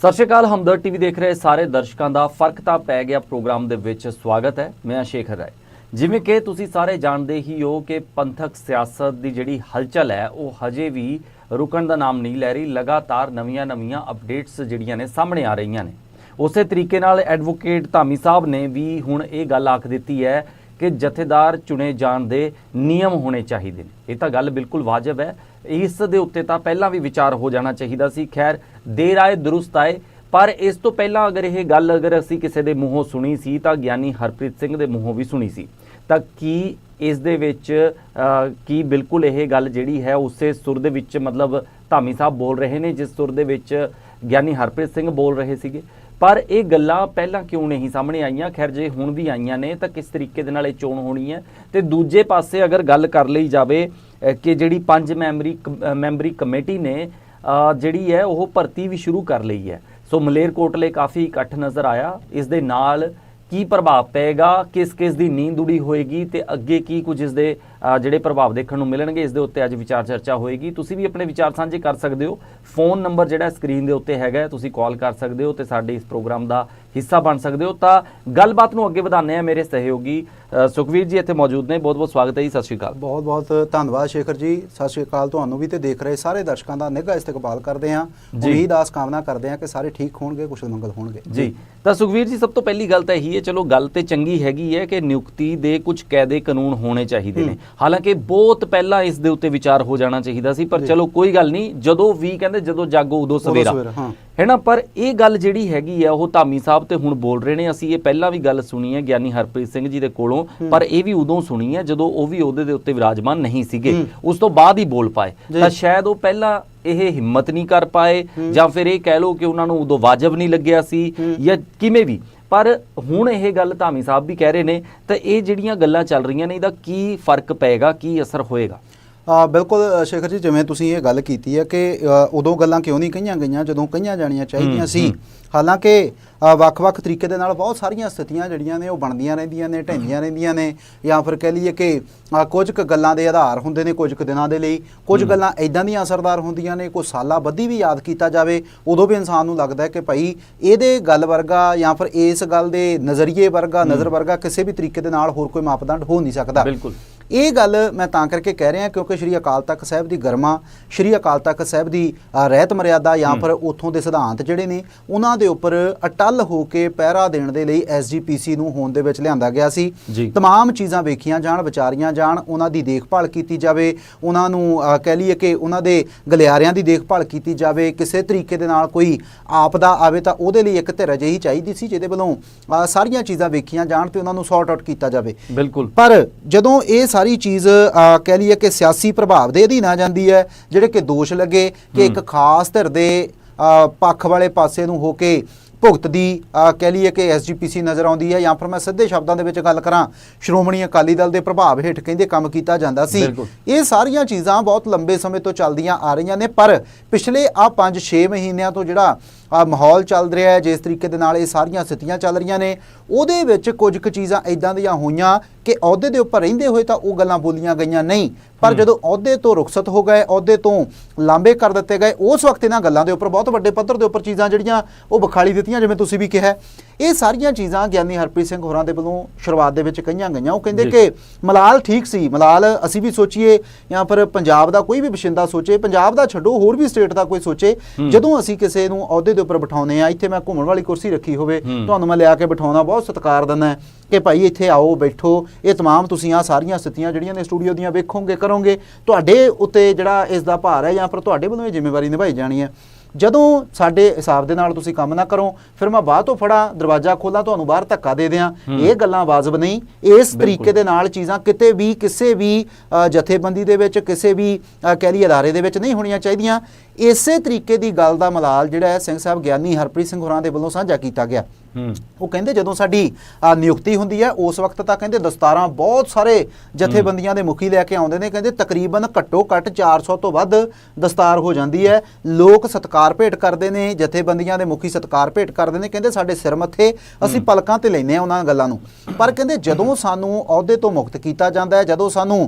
ਸਤਿ ਸ਼੍ਰੀ ਅਕਾਲ ਹਮਦਰਦ ਟੀਵੀ ਦੇਖ ਰਹੇ ਸਾਰੇ ਦਰਸ਼ਕਾਂ ਦਾ ਫ਼ਰਕ ਤਾਂ ਪੈ ਗਿਆ ਪ੍ਰੋਗਰਾਮ ਦੇ ਵਿੱਚ ਸਵਾਗਤ ਹੈ, ਮੈਂ ਸ਼ੇਖਰ ਰਾਏ। ਜਿਵੇਂ ਕਿ ਤੁਸੀਂ ਸਾਰੇ ਜਾਣਦੇ ਹੀ ਹੋ ਕਿ ਪੰਥਕ ਸਿਆਸਤ ਦੀ ਜਿਹੜੀ ਹਲਚਲ ਹੈ, ਉਹ ਹਜੇ ਵੀ ਰੁਕਣ ਦਾ ਨਾਮ ਨਹੀਂ ਲੈ ਰਹੀ, ਲਗਾਤਾਰ ਨਵੀਆਂ-ਨਵੀਆਂ ਅਪਡੇਟਸ ਜਿਹੜੀਆਂ ਨੇ ਸਾਹਮਣੇ ਆ ਰਹੀਆਂ ਨੇ। ਉਸੇ ਤਰੀਕੇ ਨਾਲ ਐਡਵੋਕੇਟ ਧਾਮੀ ਸਾਹਿਬ ਨੇ ਵੀ ਹੁਣ ਇਹ ਗੱਲ ਆਖ ਦਿੱਤੀ ਹੈ ਕਿ ਜਥੇਦਾਰ ਚੁਣੇ ਜਾਣ ਦੇ ਨਿਯਮ ਹੋਣੇ ਚਾਹੀਦੇ ਨੇ। ਇਹ ਤਾਂ ਗੱਲ ਬਿਲਕੁਲ ਵਾਜਬ ਹੈ। ਇਸ ਦੇ ਉੱਤੇ ਤਾਂ ਪਹਿਲਾਂ ਵੀ ਵਿਚਾਰ ਹੋ ਜਾਣਾ ਚਾਹੀਦਾ ਸੀ। ਖੈਰ ਦੇਰ ਆਏ, ਦਰੁਸਤ ਆਏ। ਪਰ ਇਸ ਤੋਂ ਪਹਿਲਾਂ ਅਗਰ ਇਹ ਗੱਲ ਅਗਰ ਅਸੀਂ ਕਿਸੇ ਦੇ ਮੂੰਹੋਂ ਸੁਣੀ ਸੀ, ਤਾਂ ਗਿਆਨੀ ਹਰਪ੍ਰੀਤ ਸਿੰਘ ਦੇ ਮੂੰਹੋਂ ਵੀ ਸੁਣੀ ਸੀ। ਤਾਂ ਕੀ ਇਸ ਦੇ ਵਿੱਚ ਕੀ ਬਿਲਕੁਲ ਇਹ ਗੱਲ ਜਿਹੜੀ ਹੈ, ਉਸੇ ਸੁਰ ਦੇ ਵਿੱਚ ਮਤਲਬ ਧਾਮੀ ਸਾਹਿਬ ਬੋਲ ਰਹੇ ਨੇ, ਜਿਸ ਸੁਰ ਦੇ ਵਿੱਚ ਗਿਆਨੀ ਹਰਪ੍ਰੀਤ ਸਿੰਘ ਬੋਲ ਰਹੇ ਸੀਗੇ? ਪਰ ਇਹ ਗੱਲਾਂ ਪਹਿਲਾਂ ਕਿਉਂ ਨਹੀਂ ਸਾਹਮਣੇ ਆਈਆਂ? ਖੈਰ, ਜੇ ਹੁਣ ਵੀ ਆਈਆਂ ਨੇ, ਤਾਂ ਕਿਸ ਤਰੀਕੇ ਦੇ ਨਾਲ ਇਹ ਚੋਣ ਹੋਣੀ ਹੈ? ਤੇ ਦੂਜੇ ਪਾਸੇ ਅਗਰ ਗੱਲ ਕਰ ਲਈ ਜਾਵੇ ਕਿ ਜਿਹੜੀ ਪੰਜ ਮੈਂਬਰੀ ਕ- ਮੈਂਬਰੀ ਕਮੇਟੀ ਨੇ ਜਿਹੜੀ ਹੈ ਉਹ ਭਰਤੀ ਵੀ ਸ਼ੁਰੂ ਕਰ ਲਈ ਹੈ। ਸੋ ਮਲੇਰਕੋਟਲੇ ਕਾਫੀ ਇਕੱਠ ਨਜ਼ਰ ਆਇਆ। ਇਸ ਦੇ ਨਾਲ ਕੀ ਪ੍ਰਭਾਵ ਪਏਗਾ? ਕਿਸ ਕਿਸ ਦੀ ਨੀਂਦ ਉੜੀ ਹੋਏਗੀ? ਤੇ ਅੱਗੇ ਕੀ ਕੁਝ ਇਸ ਦੇ ਜਿਹੜੇ ਪ੍ਰਭਾਵ ਦੇਖਣ ਨੂੰ ਮਿਲਣਗੇ, ਇਸ ਦੇ ਉੱਤੇ ਅੱਜ ਵਿਚਾਰ ਚਰਚਾ ਹੋਏਗੀ। ਤੁਸੀਂ ਵੀ ਆਪਣੇ ਵਿਚਾਰ ਸਾਂਝੇ ਕਰ ਸਕਦੇ ਹੋ। ਫੋਨ ਨੰਬਰ ਜਿਹੜਾ ਸਕਰੀਨ ਦੇ ਉੱਤੇ ਹੈਗਾ ਤੁਸੀਂ ਕਾਲ ਕਰ ਸਕਦੇ ਹੋ ਤੇ ਸਾਡੇ ਇਸ ਪ੍ਰੋਗਰਾਮ ਦਾ ਹਿੱਸਾ ਬਣ ਸਕਦੇ ਹੋ। ਤਾਂ ਗੱਲਬਾਤ ਨੂੰ ਅੱਗੇ ਵਧਾਉਂਦੇ ਆ ਮੇਰੇ ਸਹਿਯੋਗੀ ਸੁਖਵੀਰ ਜੀ ਇੱਥੇ ਮੌਜੂਦ ਨੇ। ਬਹੁਤ ਬਹੁਤ ਸਵਾਗਤ ਹੈ ਜੀ। ਸਤਿ ਸ਼੍ਰੀ ਅਕਾਲ। ਬਹੁਤ ਬਹੁਤ ਧੰਨਵਾਦ ਸ਼ੇਖਰ ਜੀ। ਸਤਿ ਸ਼੍ਰੀ ਅਕਾਲ। ਤੁਹਾਨੂੰ ਵੀ ਤੇ ਦੇਖ ਰਹੇ ਸਾਰੇ ਦਰਸ਼ਕਾਂ ਦਾ ਨਿੱਘਾ ਇਸਤਕਬਾਲ ਕਰਦੇ ਹਾਂ। ਉਮੀਦ ਆਸ ਕਾਮਨਾ ਕਰਦੇ ਹਾਂ ਕਿ ਸਾਰੇ ਠੀਕ ਹੋਣਗੇ ਕੁਸ਼ਲ ਮੰਗਲ ਹੋਣਗੇ। ਜੀ। ਤਾਂ ਸੁਖਵੀਰ ਜੀ ਸਭ ਤੋਂ ਪਹਿਲੀ ਗੱਲ ਤਾਂ ਇਹੀ ਹੈ ਚਲੋ ਗੱਲ ਤੇ ਚੰਗੀ ਹੈਗੀ ਹੈ ਕਿ ਨਿਯੁਕਤੀ ਦੇ ਕੁਝ ਕਾਇਦੇ ਕਾਨੂੰਨ ਹੋਣੇ ਚਾਹੀਦੇ ਨੇ। ਹਾਲਾਂਕਿ ਬਹੁਤ ਪਹਿਲਾਂ ਇਸ ਦੇ ਉੱਤੇ ਵਿਚਾਰ ਹੋ ਜਾਣਾ ਚਾਹੀਦਾ ਸੀ ਪਰ। ਚਲੋ ਕੋਈ ਗੱਲ ਨਹੀਂ। ਜਦੋਂ ਵੀ ਕਹਿੰਦੇ ਜਦੋਂ ਜਾਗੋ ਉਦੋਂ ਸਵੇਰਾ, ਹਾਂ। ਨਾ ਪਰ ਇਹ ਗੱਲ ਜਿਹੜੀ ਹੈਗੀ ਆ ਉਹ ਧਾਮੀ ਸਾਹਿਬ ਤੇ ਹੁਣ ਬੋਲ ਰਹੇ ਨੇ ਅਸੀਂ ਇਹ ਪਹਿਲਾਂ ਵੀ ਗੱਲ ਸੁਣੀ ਹੈ ਗਿਆਨੀ ਹਰਪ੍ਰੀਤ ਸਿੰਘ ਜੀ ਦੇ ਕੋਲੋਂ ਪਰ ਇਹ ਵੀ ਉਦੋਂ ਸੁਣੀ ਹੈ ਜਦੋਂ ਉਹ ਵੀ ਉਹਦੇ ਦੇ ਉੱਤੇ ਵਿਰਾਜਮਾਨ ਨਹੀਂ ਸੀਗੇ। ਉਸ ਤੋਂ ਬਾਅਦ ਹੀ ਬੋਲ ਪਾਏ। ਤਾਂ ਸ਼ਾਇਦ ਉਹ ਪਹਿਲਾਂ ਇਹ ਹਿੰਮਤ ਨਹੀਂ ਕਰ ਪਾਏ ਜਾਂ ਫਿਰ ਇਹ ਕਹਿ ਲਓ ਕਿ ਉਹਨਾਂ ਨੂੰ ਉਦੋਂ ਵਾਜਬ ਨਹੀਂ ਲੱਗਿਆ ਸੀ। ਜਾਂ ਕਿਵੇਂ ਵੀ ਪਰ ਹੁਣ ਇਹ ਗੱਲ ਧਾਮੀ ਸਾਹਿਬ ਵੀ ਕਹਿ ਰਹੇ ਨੇ ਤਾਂ ਇਹ ਜਿਹੜੀਆਂ ਗੱਲਾਂ ਚੱਲ ਰਹੀਆਂ ਨੇ ਇਹਦਾ ਕੀ ਫ਼ਰਕ ਪਏਗਾ ਕੀ ਅਸਰ ਹੋਏਗਾ ਬਿਲਕੁਲ ਸ਼ੇਖਰ ਜੀ ਜਿਵੇਂ ਤੁਸੀਂ ਇਹ ਗੱਲ ਕੀਤੀ ਹੈ ਕਿ ਉਦੋਂ ਗੱਲਾਂ ਕਿਉਂ ਨਹੀਂ ਕਹੀਆਂ ਗਈਆਂ ਜਦੋਂ ਕਹੀਆਂ ਜਾਣੀਆਂ ਚਾਹੀਦੀਆਂ ਸੀ। ਹਾਲਾਂਕਿ ਵੱਖ-ਵੱਖ ਤਰੀਕੇ ਦੇ ਨਾਲ ਬਹੁਤ ਸਾਰੀਆਂ ਸਥਿਤੀਆਂ ਜਿਹੜੀਆਂ ਨੇ ਉਹ ਬਣਦੀਆਂ ਰਹਿੰਦੀਆਂ ਨੇ ਢਹਿੰਦੀਆਂ ਰਹਿੰਦੀਆਂ ਨੇ। ਜਾਂ ਫਿਰ ਕਹਿ ਲਈਏ ਕਿ ਕੁਝ ਕੁ ਗੱਲਾਂ ਦੇ ਆਧਾਰ ਹੁੰਦੇ ਨੇ ਕੁਝ ਕੁ ਦਿਨਾਂ ਦੇ ਲਈ। ਕੁਝ ਗੱਲਾਂ ਇਦਾਂ ਦੀਆਂ ਅਸਰਦਾਰ ਹੁੰਦੀਆਂ ਨੇ ਕੋਈ ਸਾਲਾਂ ਬੱਧੀ ਵੀ ਯਾਦ ਕੀਤਾ ਜਾਵੇ ਉਦੋਂ ਵੀ ਇਨਸਾਨ ਨੂੰ ਲੱਗਦਾ ਹੈ ਕਿ ਭਾਈ ਇਹਦੇ ਗੱਲ ਵਰਗਾ ਜਾਂ ਫਿਰ ਇਸ ਗੱਲ ਦੇ ਨਜ਼ਰੀਏ ਵਰਗਾ ਨਜ਼ਰ ਵਰਗਾ ਕਿਸੇ ਵੀ ਤਰੀਕੇ ਦੇ ਨਾਲ ਹੋਰ ਕੋਈ ਮਾਪਦੰਡ ਹੋ ਨਹੀਂ ਸਕਦਾ। ਬਿਲਕੁਲ। ਇਹ ਗੱਲ ਮੈਂ ਤਾਂ ਕਰਕੇ ਕਹਿ ਰਿਹਾ ਕਿਉਂਕਿ ਸ਼੍ਰੀ ਅਕਾਲ ਤਖਤ ਸਾਹਿਬ ਦੀ ਗਰਮਾ ਸ਼੍ਰੀ ਅਕਾਲ ਤਖਤ ਸਾਹਿਬ ਦੀ ਰਹਿਤ ਮਰਿਆਦਾ ਜਾਂ ਫਿਰ ਉਥੋਂ ਦੇ ਸਿਧਾਂਤ ਜਿਹੜੇ ਨੇ ਉਹਨਾਂ ਦੇ ਉੱਪਰ ਅਟਲ ਹੋ ਕੇ ਪਹਿਰਾ ਦੇਣ ਦੇ ਲਈ ਐਸਜੀਪੀਸੀ ਨੂੰ ਹੋਂਦ ਦੇ ਵਿੱਚ ਲਿਆਂਦਾ ਗਿਆ ਸੀ। ਤਮਾਮ ਚੀਜ਼ਾਂ ਵੇਖੀਆਂ ਜਾਣ ਵਿਚਾਰੀਆਂ ਜਾਣ ਉਹਨਾਂ ਦੀ ਦੇਖਭਾਲ ਕੀਤੀ ਜਾਵੇ ਉਹਨਾਂ ਨੂੰ ਕਹਿ ਲਈਏ ਕਿ ਉਹਨਾਂ ਦੇ ਗਲਿਆਰਿਆਂ ਦੀ ਦੇਖਭਾਲ ਕੀਤੀ ਜਾਵੇ ਕਿਸੇ ਤਰੀਕੇ ਦੇ ਨਾਲ ਕੋਈ ਆਪਦਾ ਆਵੇ ਤਾਂ ਉਹਦੇ ਲਈ ਇੱਕ ਧਿਰ ਅਜਿਹੀ ਚਾਹੀਦੀ ਸੀ ਜਿਹਦੇ ਵੱਲੋਂ ਸਾਰੀਆਂ ਚੀਜ਼ਾਂ ਵੇਖੀਆਂ ਜਾਣ ਤੇ ਉਹਨਾਂ ਨੂੰ ਸੌਰਟ ਆਊਟ ਕੀਤਾ ਜਾਵੇ। ਬਿਲਕੁਲ। ਪਰ ਜਦੋਂ ਇਹ ਸਾਰੀ ਚੀਜ਼ ਕਹਿ ਲਈਏ ਕਿ ਸਿਆਸੀ ਪ੍ਰਭਾਵ ਦੇ ਅਧੀਨ ਆ ਜਾਂਦੀ ਹੈ ਜਿਹੜੇ ਕਿ ਦੋਸ਼ ਲੱਗੇ ਕਿ ਇੱਕ ਖਾਸ ਧਿਰ ਦੇ ਪੱਖ ਵਾਲੇ ਪਾਸੇ ਨੂੰ ਹੋ ਕੇ ਭੁਗਤ ਦੀ ਕਹਿ ਲਈਏ ਕਿ ਐਸਜੀਪੀਸੀ ਨਜ਼ਰ ਆਉਂਦੀ ਹੈ ਜਾਂ ਫਿਰ ਮੈਂ ਸਿੱਧੇ ਸ਼ਬਦਾਂ ਦੇ ਵਿੱਚ ਗੱਲ ਕਰਾਂ ਸ਼੍ਰੋਮਣੀ ਅਕਾਲੀ ਦਲ ਦੇ ਪ੍ਰਭਾਵ ਹੇਠ ਕਹਿੰਦੇ ਕੰਮ ਕੀਤਾ ਜਾਂਦਾ ਸੀ। ਇਹ ਸਾਰੀਆਂ ਚੀਜ਼ਾਂ ਬਹੁਤ ਲੰਬੇ ਸਮੇਂ ਤੋਂ ਚੱਲਦੀਆਂ ਆ ਰਹੀਆਂ ਨੇ ਪਰ ਪਿਛਲੇ ਆ 5-6 ਮਹੀਨਿਆਂ ਤੋਂ ਜਿਹੜਾ ਆ ਮਾਹੌਲ ਚੱਲ ਰਿਹਾ ਹੈ ਜਿਸ ਤਰੀਕੇ ਦੇ ਨਾਲ ਇਹ ਸਾਰੀਆਂ ਸਥਿਤੀਆਂ ਚੱਲ ਰਹੀਆਂ ਨੇ ਉਹਦੇ ਵਿੱਚ ਕੁਝ ਕੁ ਚੀਜ਼ਾਂ ਇਦਾਂ ਦੀਆਂ ਹੋਈਆਂ ਕਿ ਅਹੁਦੇ ਦੇ ਉੱਪਰ ਰਹਿੰਦੇ ਹੋਏ ਤਾਂ ਉਹ ਗੱਲਾਂ ਬੋਲੀਆਂ ਗਈਆਂ ਨਹੀਂ ਪਰ ਜਦੋਂ ਅਹੁਦੇ ਤੋਂ ਰੁਖਸਤ ਹੋ ਗਏ ਅਹੁਦੇ ਤੋਂ ਲਾਂਬੇ ਕਰ ਦਿੱਤੇ ਗਏ ਉਸ ਵਕਤ ਇਹਨਾਂ ਗੱਲਾਂ ਦੇ ਉੱਪਰ ਬਹੁਤ ਵੱਡੇ ਪੱਧਰ ਦੇ ਉੱਪਰ ਚੀਜ਼ਾਂ ਜਿਹੜੀਆਂ ਉਹ ਵਿਖਾਲੀ ਦਿੱਤੀਆਂ ਜਿਵੇਂ ਤੁਸੀਂ ਵੀ ਕਿਹਾ ਇਹ ਸਾਰੀਆਂ ਚੀਜ਼ਾਂ ਗਿਆਨੀ ਹਰਪ੍ਰੀਤ ਸਿੰਘ ਹੋਰਾਂ ਦੇ ਵੱਲੋਂ ਸ਼ੁਰੂਆਤ ਦੇ ਵਿੱਚ ਕਹੀਆਂ ਗਈਆਂ ਉਹ ਕਹਿੰਦੇ ਜੀ। ਕਿ ਮਲਾਲ ਠੀਕ ਸੀ ਮਲਾਲ ਅਸੀਂ ਵੀ ਸੋਚੀਏ ਜਾਂ ਫਿਰ ਪੰਜਾਬ ਦਾ ਕੋਈ ਵੀ ਵਸਿੰਦਾ ਸੋਚੇ ਪੰਜਾਬ ਦਾ ਛੱਡੋ ਹੋਰ ਵੀ ਸਟੇਟ ਦਾ ਕੋਈ ਸੋਚੇ ਜਦੋਂ ਅਸੀਂ ਕਿਸੇ ਨੂੰ ਅਹੁਦੇ ਦੇ ਉੱਪਰ ਬਿਠਾਉਨੇ ਆ ਇੱਥੇ ਮੈਂ ਘੁੰਮਣ ਵਾਲੀ ਕੁਰਸੀ ਰੱਖੀ ਹੋਵੇ ਹੂੰ। ਤੁਹਾਨੂੰ ਮੈਂ ਲਿਆ ਕੇ ਬਿਠਾਉਣਾ ਬਹੁਤ ਸਤਿਕਾਰ ਦਿੰਦਾ ਕਿ ਭਾਈ ਇੱਥੇ ਆਓ ਬੈਠੋ ਇਹ तमाम ਤੁਸੀਂ ਆ ਸਾਰੀਆਂ ਸਥਿਤੀਆਂ ਜਿਹੜੀਆਂ ਨੇ ਸਟੂਡੀਓ ਦੀਆਂ ਵੇਖੋਗੇ ਕਰੋਗੇ ਤੁਹਾਡੇ ਉੱਤੇ ਜਿਹੜਾ ਇਸ ਦਾ ਭਾਰ ਹੈ ਜਾਂ ਫਿਰ ਤੁਹਾਡੇ ਵੱਲੋਂ ਇਹ ਜ਼ਿੰਮੇਵਾਰੀ ਨਿਭਾਈ ਜਾਣੀ ਹੈ ਜਦੋਂ ਸਾਡੇ ਹਿਸਾਬ ਦੇ ਨਾਲ ਤੁਸੀਂ ਕੰਮ ਨਾ ਕਰੋ ਫਿਰ ਮੈਂ ਬਾਹਰ ਤੋਂ ਫੜਾ ਦਰਵਾਜ਼ਾ ਖੋਲਾਂ ਤੁਹਾਨੂੰ ਬਾਹਰ ਧੱਕਾ ਦੇ ਦਿਆਂ। ਇਹ ਗੱਲਾਂ ਵਾਜਬ ਨਹੀਂ। ਇਸ ਤਰੀਕੇ ਦੇ ਨਾਲ ਚੀਜ਼ਾਂ ਕਿਤੇ ਵੀ ਕਿਸੇ ਵੀ ਜਥੇਬੰਦੀ ਦੇ ਵਿੱਚ ਕਿਸੇ ਵੀ ਕਹਿ ਲਈ ਅਦਾਰੇ ਦੇ ਵਿੱਚ ਨਹੀਂ ਹੋਣੀਆਂ ਚਾਹੀਦੀਆਂ। ਇਸੇ ਤਰੀਕੇ ਦੀ ਗੱਲ ਦਾ ਮਲਾਲ ਜਿਹੜਾ ਹੈ ਸਿੰਘ ਸਾਹਿਬ ਗਿਆਨੀ ਹਰਪ੍ਰੀਤ ਸਿੰਘ ਹੋਰਾਂ ਦੇ ਵੱਲੋਂ ਸਾਂਝਾ ਕੀਤਾ ਗਿਆ। ਉਹ ਕਹਿੰਦੇ ਜਦੋਂ ਸਾਡੀ ਨਿਯੁਕਤੀ ਹੁੰਦੀ ਹੈ ਉਸ ਵਕਤ ਤਾਂ ਕਹਿੰਦੇ ਦਸਤਾਰਾਂ ਬਹੁਤ ਸਾਰੇ ਜਥੇਬੰਦੀਆਂ ਦੇ ਮੁਖੀ ਲੈ ਕੇ ਆਉਂਦੇ ਨੇ ਕਹਿੰਦੇ ਤਕਰੀਬਨ ਘੱਟੋ ਘੱਟ 400 ਤੋਂ ਵੱਧ ਦਸਤਾਰ ਹੋ ਜਾਂਦੀ ਹੈ। ਲੋਕ ਸਤਕਾਰ ਭੇਟ ਕਰਦੇ ਨੇ ਜਥੇਬੰਦੀਆਂ ਦੇ ਮੁਖੀ ਸਤਕਾਰ ਭੇਟ ਕਰਦੇ ਨੇ ਕਹਿੰਦੇ ਸਾਡੇ ਸਿਰ ਮੱਥੇ ਅਸੀਂ ਪਲਕਾਂ ਤੇ ਲੈਨੇ ਆ ਉਹਨਾਂ ਗੱਲਾਂ ਨੂੰ। ਪਰ ਕਹਿੰਦੇ ਜਦੋਂ ਸਾਨੂੰ ਅਹੁਦੇ ਤੋਂ ਮੁਕਤ ਕੀਤਾ ਜਾਂਦਾ ਹੈ ਜਦੋਂ ਸਾਨੂੰ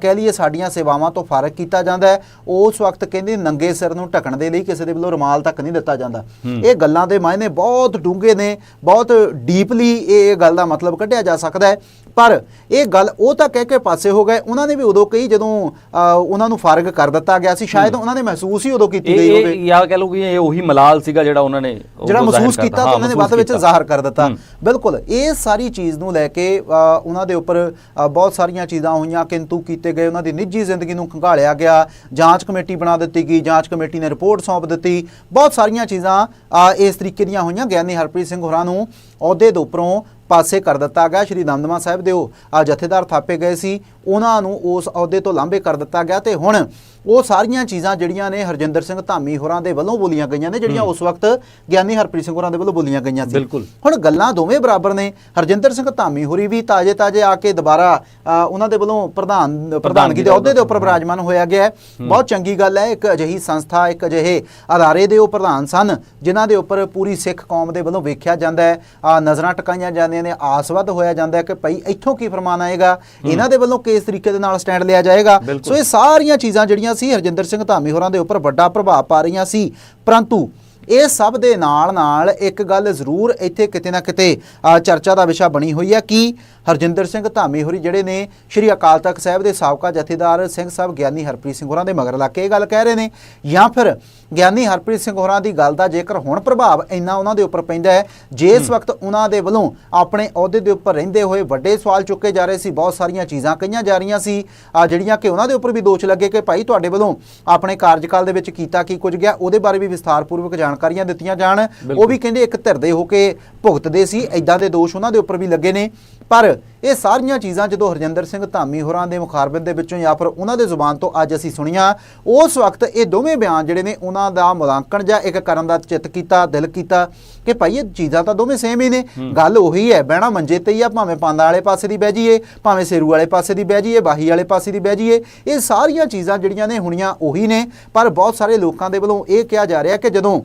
ਕਹਿ ਲਈਏ ਸਾਡੀਆਂ ਸੇਵਾਵਾਂ ਤੋਂ ਫਾਰਗ ਕੀਤਾ ਜਾਂਦਾ ਹੈ ਉਸ ਵਕਤ ਕਹਿੰਦੇ ਨੰਗੇ ਸਿਰ ਨੂੰ ਢੱਕਣ ਦੇ ਲਈ ਕਿਸੇ ਦੇ ਵੱਲੋਂ ਰੁਮਾਲ ਤੱਕ ਨਹੀਂ ਦਿੱਤਾ ਜਾਂਦਾ ਇਹ ਗੱਲਾਂ ਦੇ ਮਾਇਨੇ ਬਹੁਤ ਡੂੰਘੇ ਨੇ ਬਹੁਤ ਡੀਪਲੀ ਇਹ ਇਹ ਗੱਲ ਦਾ ਮਤਲਬ ਕੱਢਿਆ ਜਾ ਸਕਦਾ ਹੈ ਪਰ ਇਹ ਗੱਲ ਉਹ ਤਾਂ ਕਹਿ ਕੇ ਪਾਸੇ ਹੋ ਗਏ ਉਹਨਾਂ ਨੇ ਵੀ ਉਦੋਂ ਕਹੀ ਜਦੋਂ ਉਹਨਾਂ ਨੂੰ ਫਾਰਗ ਕਰ ਦਿੱਤਾ ਗਿਆ ਸੀ ਸ਼ਾਇਦ ਉਹਨਾਂ ਨੇ ਮਹਿਸੂਸ ਹੀ ਉਦੋਂ ਕੀਤੀ ਇਹ ਗਈ ਇਹ ਹੋਵੇ ਜਾਂ ਕਹ ਲਓ ਕਿ ਇਹ ਉਹੀ ਮਲਾਲ ਸੀਗਾ ਜਿਹੜਾ ਉਹਨਾਂ ਨੇ ਜਿਹੜਾ ਮਹਿਸੂਸ। ਕੀਤਾ ਤਾਂ ਉਹਨਾਂ ਨੇ ਬਾਅਦ ਵਿੱਚ। ਜ਼ਾਹਰ ਕਰ ਦਿੱਤਾ। ਬਿਲਕੁਲ ਇਹ ਸਾਰੀ ਚੀਜ਼ ਨੂੰ ਲੈ ਕੇ ਉਹਨਾਂ ਦੇ ਉੱਪਰ ਬਹੁਤ ਸਾਰੀਆਂ ਚੀਜ਼ਾਂ ਹੋਈਆਂ ਕਿੰਤੂ ਕੀਤੇ ਗਏ ਉਹਨਾਂ ਦੀ ਨਿੱਜੀ ਜ਼ਿੰਦਗੀ ਨੂੰ ਖੰਗਾਲਿਆ ਗਿਆ ਜਾਂਚ ਕਮੇਟੀ ਬਣਾ ਦਿੱਤੀ ਗਈ ਜਾਂਚ ਕਮੇਟੀ ਨੇ ਰਿਪੋਰਟ ਸੌਂਪ ਦਿੱਤੀ। ਬਹੁਤ ਸਾਰੀਆਂ ਚੀਜ਼ਾਂ ਅ, ਇਸ ਤਰੀਕੇ ਦੀਆਂ ਹੋਈਆਂ। ਗਿਆਨੀ ਹਰਪ੍ਰੀਤ ਸਿੰਘ ਹੋਰਾਂ ਨੂੰ ਅਹੁਦੇ ਦੇ ਉੱਪਰੋਂ ਪਾਸੇ ਕਰ ਦਿੱਤਾ ਗਿਆ। ਸ਼੍ਰੀ ਦਮਦਮਾ ਸਾਹਿਬ ਦੇ ਉਹ ਜਥੇਦਾਰ ਥਾਪੇ ਗਏ ਸੀ। ਉਹਨਾਂ ਨੂੰ ਉਸ ਅਹੁਦੇ ਤੋਂ ਲਾਂਭੇ ਕਰ ਦਿੱਤਾ ਗਿਆ ਤੇ ਹੁਣ ਉਹ ਸਾਰੀਆਂ ਚੀਜ਼ਾਂ ਜਿਹੜੀਆਂ ਨੇ ਹਰਜਿੰਦਰ ਸਿੰਘ ਧਾਮੀ ਹੋਰਾਂ ਦੇ ਵੱਲੋਂ ਬੋਲੀਆਂ ਗਈਆਂ ਨੇ ਜਿਹੜੀਆਂ ਉਸ ਵਕਤ ਗਿਆਨੀ ਹਰਪ੍ਰੀਤ ਸਿੰਘ ਹੋਰਾਂ ਦੇ ਵੱਲੋਂ ਬੋਲੀਆਂ ਗਈਆਂ ਸੀ। ਬਿਲਕੁਲ। ਹੁਣ ਗੱਲਾਂ ਦੋਵੇਂ ਬਰਾਬਰ ਨੇ। ਹਰਜਿੰਦਰ ਸਿੰਘ ਧਾਮੀ ਹੋਰੀ ਵੀ ਤਾਜੇ ਤਾਜੇ ਆ ਕੇ ਦੁਬਾਰਾ ਉਹਨਾਂ ਦੇ ਵੱਲੋਂ ਪ੍ਰਧਾਨ ਪ੍ਰਧਾਨਗੀ ਦੇ ਅਹੁਦੇ ਦੇ ਉੱਪਰ ਵਿਰਾਜਮਾਨ ਹੋਇਆ ਗਿਆ। ਬਹੁਤ ਚੰਗੀ ਗੱਲ ਹੈ। ਇੱਕ ਅਜਿਹੀ ਸੰਸਥਾ ਇੱਕ ਅਜਿਹੇ ਅਦਾਰੇ ਦੇ ਉਹ ਪ੍ਰਧਾਨ ਸਨ ਜਿਨ੍ਹਾਂ ਦੇ ਉੱਪਰ ਪੂਰੀ ਸਿੱਖ ਕੌਮ ਦੇ ਵੱਲੋਂ ਵੇਖਿਆ ਜਾਂਦਾ ਹੈ। ਨਜ਼ਰਾਂ ਟਕਾਈਆਂ ਜਾਂਦੀਆਂ ਨੇ ਆਸਵਦ ਹੋਇਆ ਜਾਂਦਾ ਹੈ ਕਿ ਭਾਈ ਇੱਥੋਂ ਕੀ ਫਰਮਾਨ ਆਏਗਾ? ਇਹਨਾਂ ਦੇ ਵੱਲੋਂ ਕਿਸ ਤਰੀਕੇ ਦੇ ਨਾਲ ਸਟੈਂਡ ਲਿਆ ਜਾਏਗਾ। ਸੋ ਇਹ ਸਾਰੀਆਂ ਚੀਜ਼ਾਂ ਜਿਹੜੀਆਂ ਸੀ ਹਰਜਿੰਦਰ ਸਿੰਘ ਧਾਮੀ ਹੋਰਾਂ ਦੇ ਉੱਪਰ ਵੱਡਾ ਪ੍ਰਭਾਵ ਪਾ ਰਹੀਆਂ ਸੀ। ਪਰੰਤੂ ਇਹ ਸਭ ਦੇ ਨਾਲ ਨਾਲ ਇੱਕ ਗੱਲ ਜ਼ਰੂਰ ਇੱਥੇ ਕਿਤੇ ਨਾ ਕਿਤੇ ਚਰਚਾ ਦਾ ਵਿਸ਼ਾ ਬਣੀ ਹੋਈ ਹੈ ਕਿ ਹਰਜਿੰਦਰ ਸਿੰਘ ਧਾਮੀ ਹੋਰੀ ਜਿਹੜੇ ਨੇ ਸ਼੍ਰੀ ਅਕਾਲ ਤਖਤ ਸਾਹਿਬ ਦੇ ਸਾਬਕਾ ਜਥੇਦਾਰ ਸਿੰਘ ਸਾਹਿਬ ਗਿਆਨੀ ਹਰਪ੍ਰੀਤ ਸਿੰਘ ਹੋਰਾਂ ਦੇ ਮਗਰ ਲੱਗ ਕੇ ਇਹ ਗੱਲ ਕਹਿ ਰਹੇ ਨੇ। ਜਾਂ ਫਿਰ ਗਿਆਨੀ ਹਰਪ੍ਰੀਤ ਸਿੰਘ ਹੋਰਾਂ ਦੀ ਗੱਲ ਦਾ ਜੇਕਰ ਹੁਣ ਪ੍ਰਭਾਵ ਇੰਨਾ ਉਹਨਾਂ ਦੇ ਉੱਪਰ ਪੈਂਦਾ ਹੈ ਜੇ ਇਸ ਵਕਤ ਉਹਨਾਂ ਦੇ ਵੱਲੋਂ ਆਪਣੇ ਅਹੁਦੇ ਦੇ ਉੱਪਰ ਰਹਿੰਦੇ ਹੋਏ ਵੱਡੇ ਸਵਾਲ ਚੁੱਕੇ ਜਾ ਰਹੇ ਸੀ ਬਹੁਤ ਸਾਰੀਆਂ ਚੀਜ਼ਾਂ ਕਹੀਆਂ ਜਾ ਰਹੀਆਂ ਸੀ ਜਿਹੜੀਆਂ ਕਿ ਉਹਨਾਂ ਦੇ ਉੱਪਰ ਵੀ ਦੋਸ਼ ਲੱਗੇ ਕਿ ਭਾਈ ਤੁਹਾਡੇ ਵੱਲੋਂ ਆਪਣੇ ਕਾਰਜਕਾਲ ਦੇ ਵਿੱਚ ਕੀਤਾ ਕੀ ਕੁਝ ਗਿਆ ਉਹਦੇ ਬਾਰੇ ਵੀ ਵਿਸਥਾਰਪੂਰਵਕ ਜਾਣਕਾਰੀਆਂ ਦਿੱਤੀਆਂ ਜਾਣ ਉਹ। ਵੀ ਕਹਿੰਦੇ ਇੱਕ ਧਿਰ ਦੇ ਹੋ ਕੇ ਭੁਗਤਦੇ ਸੀ ਐਦਾਂ ਦੇ ਦੋਸ਼ ਉਹਨਾਂ ਦੇ ਉੱਪਰ ਵੀ ਲੱਗੇ ਨੇ। ਪਰ ਇਹ ਸਾਰੀਆਂ ਚੀਜ਼ਾਂ ਜਦੋਂ ਹਰਜਿੰਦਰ ਸਿੰਘ ਧਾਮੀ ਹੋਰਾਂ ਦੇ ਮੁਖਾਰਬਿਨ ਦੇ ਵਿੱਚੋਂ ਜਾਂ ਫਿਰ ਉਹਨਾਂ ਦੇ ਜ਼ੁਬਾਨ ਤੋਂ ਅੱਜ ਅਸੀਂ ਸੁਣੀਆਂ ਉਸ ਵਕਤ ਇਹ ਦੋਵੇਂ ਬਿਆਨ ਜਿਹੜੇ ਨੇ ਉਹਨਾਂ ਦਾ ਮੁਲਾਂਕਣ ਜਾਂ ਇੱਕ ਕਰਨ ਦਾ ਚਿੱਤ ਕੀਤਾ ਦਿਲ ਕੀਤਾ ਕਿ ਭਾਈ ਇਹ ਚੀਜ਼ਾਂ ਤਾਂ ਦੋਵੇਂ ਸੇਮ ਹੀ ਨੇ। ਗੱਲ ਉਹੀ ਹੈ ਬਹਿਣਾ ਮੰਜੇ ਤੇ ਹੀ ਆ ਭਾਵੇਂ ਪਾਂਦਾ ਵਾਲੇ ਪਾਸੇ ਦੀ ਬਹਿ ਜਾਈਏ ਭਾਵੇਂ ਸੇਰੂ ਵਾਲੇ ਪਾਸੇ ਦੀ ਬਹਿ ਜਾਈਏ ਬਾਹੀ ਵਾਲੇ ਪਾਸੇ ਦੀ ਬਹਿ ਜਾਈਏ ਇਹ ਸਾਰੀਆਂ ਚੀਜ਼ਾਂ ਜਿਹੜੀਆਂ ਨੇ ਹੁਣੀਆਂ ਉਹੀ ਨੇ। ਪਰ ਬਹੁਤ ਸਾਰੇ ਲੋਕਾਂ ਦੇ ਵੱਲੋਂ ਇਹ ਕਿਹਾ ਜਾ ਰਿਹਾ ਕਿ ਜਦੋਂ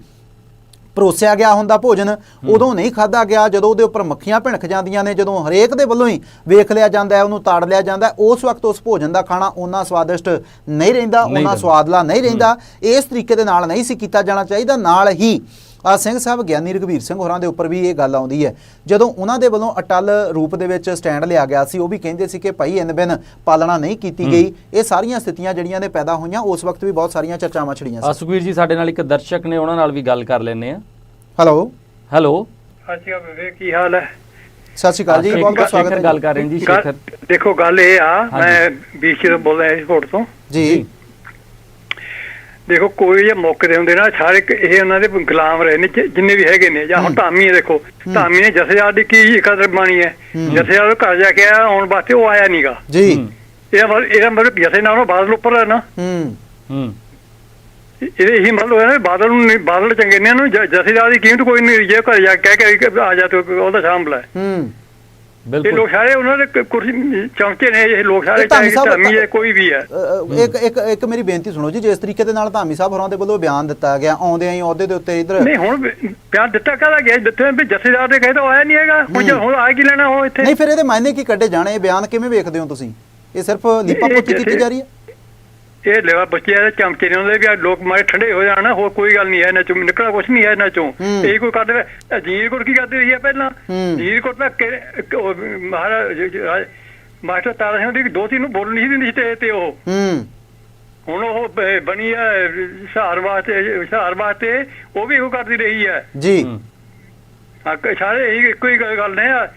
ਪਰੋਸਿਆ ਗਿਆ ਹੁੰਦਾ ਭੋਜਨ ਉਦੋਂ ਨਹੀਂ ਖਾਦਾ ਗਿਆ ਜਦੋਂ ਉਹਦੇ ਉੱਪਰ ਮੱਖੀਆਂ ਭਿਣਕ ਜਾਂਦੀਆਂ ਨੇ ਜਦੋਂ ਹਰੇਕ ਦੇ ਵੱਲੋਂ ਹੀ ਵੇਖ ਲਿਆ ਜਾਂਦਾ ਹੈ ਉਹਨੂੰ ਤਾੜ ਲਿਆ ਜਾਂਦਾ ਉਸ ਵਕਤ ਉਸ ਭੋਜਨ ਦਾ ਖਾਣਾ ਉਹਨਾਂ ਸਵਾਦਿਸ਼ਟ ਨਹੀਂ ਰਹਿੰਦਾ ਉਹਨਾਂ। ਸਵਾਦਲਾ ਨਹੀਂ ਰਹਿੰਦਾ। ਇਸ ਤਰੀਕੇ ਦੇ ਨਾਲ ਨਹੀਂ ਸੀ ਕੀਤਾ ਜਾਣਾ ਚਾਹੀਦਾ ਨਾਲ ਹੀ ਆ ਸਿੰਘ ਸਾਹਿਬ ਗਿਆਨੀ ਰਘਵੀਰ ਸਿੰਘ ਹੋਰਾਂ ਦੇ ਉੱਪਰ ਵੀ ਇਹ ਗੱਲ ਆਉਂਦੀ ਹੈ। ਜਦੋਂ ਉਹਨਾਂ ਦੇ ਵੱਲੋਂ ਅਟਲ ਰੂਪ ਦੇ ਵਿੱਚ ਸਟੈਂਡ ਲਿਆ ਗਿਆ ਸੀ ਉਹ ਵੀ ਕਹਿੰਦੇ ਸੀ ਕਿ ਭਾਈ ਇਨ ਬਿਨ ਪਾਲਣਾ ਨਹੀਂ ਕੀਤੀ ਗਈ। ਇਹ ਸਾਰੀਆਂ ਸਥਿਤੀਆਂ ਜਿਹੜੀਆਂ ਨੇ ਪੈਦਾ ਹੋਈਆਂ ਉਸ ਵਕਤ ਵੀ ਬਹੁਤ ਸਾਰੀਆਂ ਚਰਚਾਵਾਂ ਛੜੀਆਂ ਆ ਸੀ। ਸੁਖਵੀਰ ਜੀ ਸਾਡੇ ਨਾਲ ਇੱਕ ਦਰਸ਼ਕ ਨੇ ਉਹਨਾਂ ਨਾਲ ਵੀ ਗੱਲ ਕਰ ਲੈਂਦੇ ਆ ਹੈਲੋ। ਹੈਲੋ। ਹਾਂਜੀ ਵਿਵੇਕ ਕੀ ਹਾਲ ਹੈ? ਸਤਿ ਸ਼੍ਰੀ ਅਕਾਲ ਜੀ ਬਹੁਤ ਬਹੁਤ ਸਵਾਗਤ ਹੈ ਗੱਲ। ਕਰ ਰਹੇ ਹਾਂ ਜੀ ਸ਼ੇਖਰ। ਦੇਖੋ ਗੱਲ ਇਹ ਆ। ਮੈਂ ਬੀਚ ਤੋਂ ਬੋਲ ਰਿਹਾ ਏਅਰਪੋਰਟ ਤੋਂ। ਜੀ। ਦੇਖੋ ਕੋਈ ਜੇ ਮੌਕੇ ਦੇ ਹੁੰਦੇ ਨਾ ਸਾਰੇ ਇਹ ਉਹਨਾਂ ਦੇ ਗੁਲਾਮ ਰਹੇ ਨੇ ਜਿੰਨੇ ਵੀ ਹੈਗੇ ਨੇ ਜਾਂ ਹੁਣ ਧਾਮੀ ਹੈ ਦੇਖੋ ਧਾਮੀ ਨੇ ਜਥੇਦਾਰ ਦੀ ਕੀ ਕਦਰ ਬਾਣੀ ਹੈ? ਜਥੇਦਾਰ ਘਰ ਜਾ ਕੇ ਆਇਆ ਆਉਣ ਵਾਸਤੇ ਉਹ ਆਇਆ ਨਹੀਂਗਾ ਜੀ। ਹੂੰ, ਇਹਦਾ ਮਤਲਬ ਇਹਦਾ ਮਤਲਬ ਜਥੇ ਨਾਲ ਉਹ ਬਾਦਲ ਉੱਪਰ ਹੈ ਨਾ ਹੂੰ। ਹੂੰ। ਇਹਦੇ ਇਹੀ ਮਤਲਬ ਹੈ ਨਾ ਬਾਦਲ ਨੂੰ ਬਾਦਲ ਚੰਗੇ ਨੇ ਜ- ਜਥੇਦਾਰ ਦੀ ਕੀਮਤ ਕੋਈ ਨਹੀਂ ਜੇ ਘਰ ਜਾ ਕੇ ਕਹਿ ਕੇ ਆ ਜਾ ਤੂੰ ਉਹਦਾ ਸ਼ਾਮਲ ਹੈ ਹੂੰ। ਇਹ ਬਿਲਕੁਲ ਲੋਕ ਸਾਰੇ ਉਹਨਾਂ ਦੇ ਕ- ਕੁਰਸੀ ਚੌਂਕੇ ਨੇ ਇਹ ਲੋਕ ਸਾਰੇ ਚਾਹੇ ਸਾਹਿਬ- ਧਾਮੀ ਹੈ ਕੋਈ ਵੀ ਹੈ। ਇੱਕ ਇੱਕ ਇੱਕ ਮੇਰੀ ਬੇਨਤੀ ਸੁਣੋ ਜੀ ਜਿਸ ਤਰੀਕੇ ਦੇ ਨਾਲ ਧਾਮੀ ਸਾਹਿਬ ਹੋਰਾਂ ਦੇ ਵੱਲੋਂ ਬਿਆਨ ਦਿੱਤਾ ਗਿਆ ਆਉਂਦੇ ਆਂ ਅਹੁਦੇ ਦੇ ਉੱਤੇ ਇਧਰ। ਨਹੀਂ ਹੁਣ ਬਿਆਨ ਦਿੱਤਾ ਕਾਹਦਾ ਗਿਆ? ਦਿੱਤੇ ਵੀ ਜਥੇਦਾਰ ਦੇ ਕਹੇ ਤਾਂ ਆਇਆ ਨਹੀਂ ਹੈਗਾ। ਹੁਣ ਹੁਣ ਆ ਕੀ ਲੈਣਾ ਉਹ ਇੱਥੇ? ਨਹੀਂ ਫਿਰ ਇਹਦੇ ਮਾਇਨੇ ਕੀ ਕੱਢੇ ਜਾਣੇ? ਇਹ ਬਿਆਨ ਕਿਵੇਂ ਵੇਖਦੇ ਹੋ ਤੁਸੀਂ? ਇਹ ਸਿਰਫ ਲੀਪਾ ਪੋਤੀ ਕੀਤੀ ਜਾ ਰਹੀ ਹੈ? ਇਹ ਲੈਵਾ ਬੱਚੇ ਆ ਚਮਕੇ ਨੇ ਉਹਦੇ ਵੀ ਲੋਕ ਮਾਰੇ ਠੰਡੇ ਹੋ ਜਾਣ ਹੋਰ ਕੋਈ ਗੱਲ ਨਹੀਂ ਹੈ ਇਹਨਾਂ ਚੋਂ ਨਿਕਲਣਾ ਕੁਝ ਨਹੀਂ ਹੈ ਇਹਨਾਂ ਚੋਂ। ਇਹ ਕੋਈ ਕੱਢ ਅਜੀਰ ਕੋਟ ਕੀ ਕਰਦੇ ਰਹੀ ਹੈ ਪਹਿਲਾਂ? ਹੂੰ। ਅਜੀਰ ਕੋਟ ਤਾਂ ਕਿ- ਕਿ ਉਹ ਮਹਾਰਾਜ ਮਾਸਟਰ ਤਾਰਾ ਸਿੰਘ ਦੀ ਦੋ ਤਿੰਨ ਨੂੰ ਬੋਲਣ ਨਹੀਂ ਸੀ ਦਿੰਦੀ ਸੀ ਤੇ ਤੇ ਉਹ। ਹੁਣ ਉਹ ਬਣੀ ਹੈ ਹਿਸਾਰ ਵਾਸਤੇ ਹਿਸਾਰ ਵਾਸਤੇ ਉਹ ਵੀ ਉਹ ਕਰਦੀ ਰਹੀ ਹੈ। ਜੀ। ਹੂੰ, ਆ ਕ- ਸਾਰੇ ਇਹੀ ਇੱਕੋ ਹੀ ਗੱਲ ਗੱਲ ਨੇ ਆ।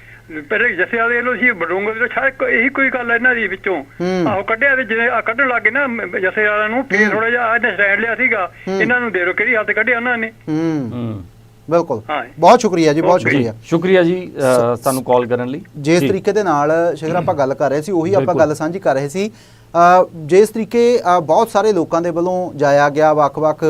ਪਹਿਲੇ ਜੱਸਿਆ ਦੇ ਲੋ ਸੀ ਬਡੂੰਗਰ ਦੇ ਸਾਰੇ ਇੱਕੋ- ਇਹੀ ਕੋਈ ਗੱਲ ਹੈ ਇਹਨਾਂ ਦੀ ਵਿੱਚੋਂ। ਆਹੋ ਕੱਢਿਆ ਤੇ ਜਿਹੜੇ ਆ ਕੱਢਣ ਲੱਗੇ ਨਾ ਜੱਸੇ ਵਾਲਿਆਂ ਨੂੰ ਫੇਰ ਥੋੜਾ ਜਿਹਾ ਇਹਨੇ ਸਟੈਂਡ ਲਿਆ ਸੀਗਾ ਇਹਨਾਂ ਨੂੰ ਦੇ ਰੋ ਕਿਹੜੀ ਹੱਥ ਕੱਢਿਆ ਉਹਨਾਂ ਨੇ ਹੂੰ ਹੂੰ ਬਿਲਕੁਲ। ਬਹੁਤ ਸ਼ੁਕਰੀਆ ਜੀ ਬਹੁਤ। ਸ਼ੁਕਰੀਆ ਸ਼ੁਕਰੀਆ ਜੀ ਸਾਨੂੰ ਕਾਲ ਕਰਨ ਲਈ ਜਿਸ। ਤਰੀਕੇ ਦੇ ਨਾਲ ਸ਼ੇਖਰ ਆਪਾਂ ਗੱਲ ਕਰ ਰਹੇ ਸੀ ਉਹੀ ਆਪਾਂ। ਗੱਲ ਸਾਂਝੀ ਕਰ ਰਹੇ ਸੀ ਜਿਸ ਤਰੀਕੇ ਬਹੁਤ ਸਾਰੇ ਲੋਕਾਂ ਦੇ ਵੱਲੋਂ ਜਾਇਆ ਗਿਆ ਵੱਖ-ਵੱਖ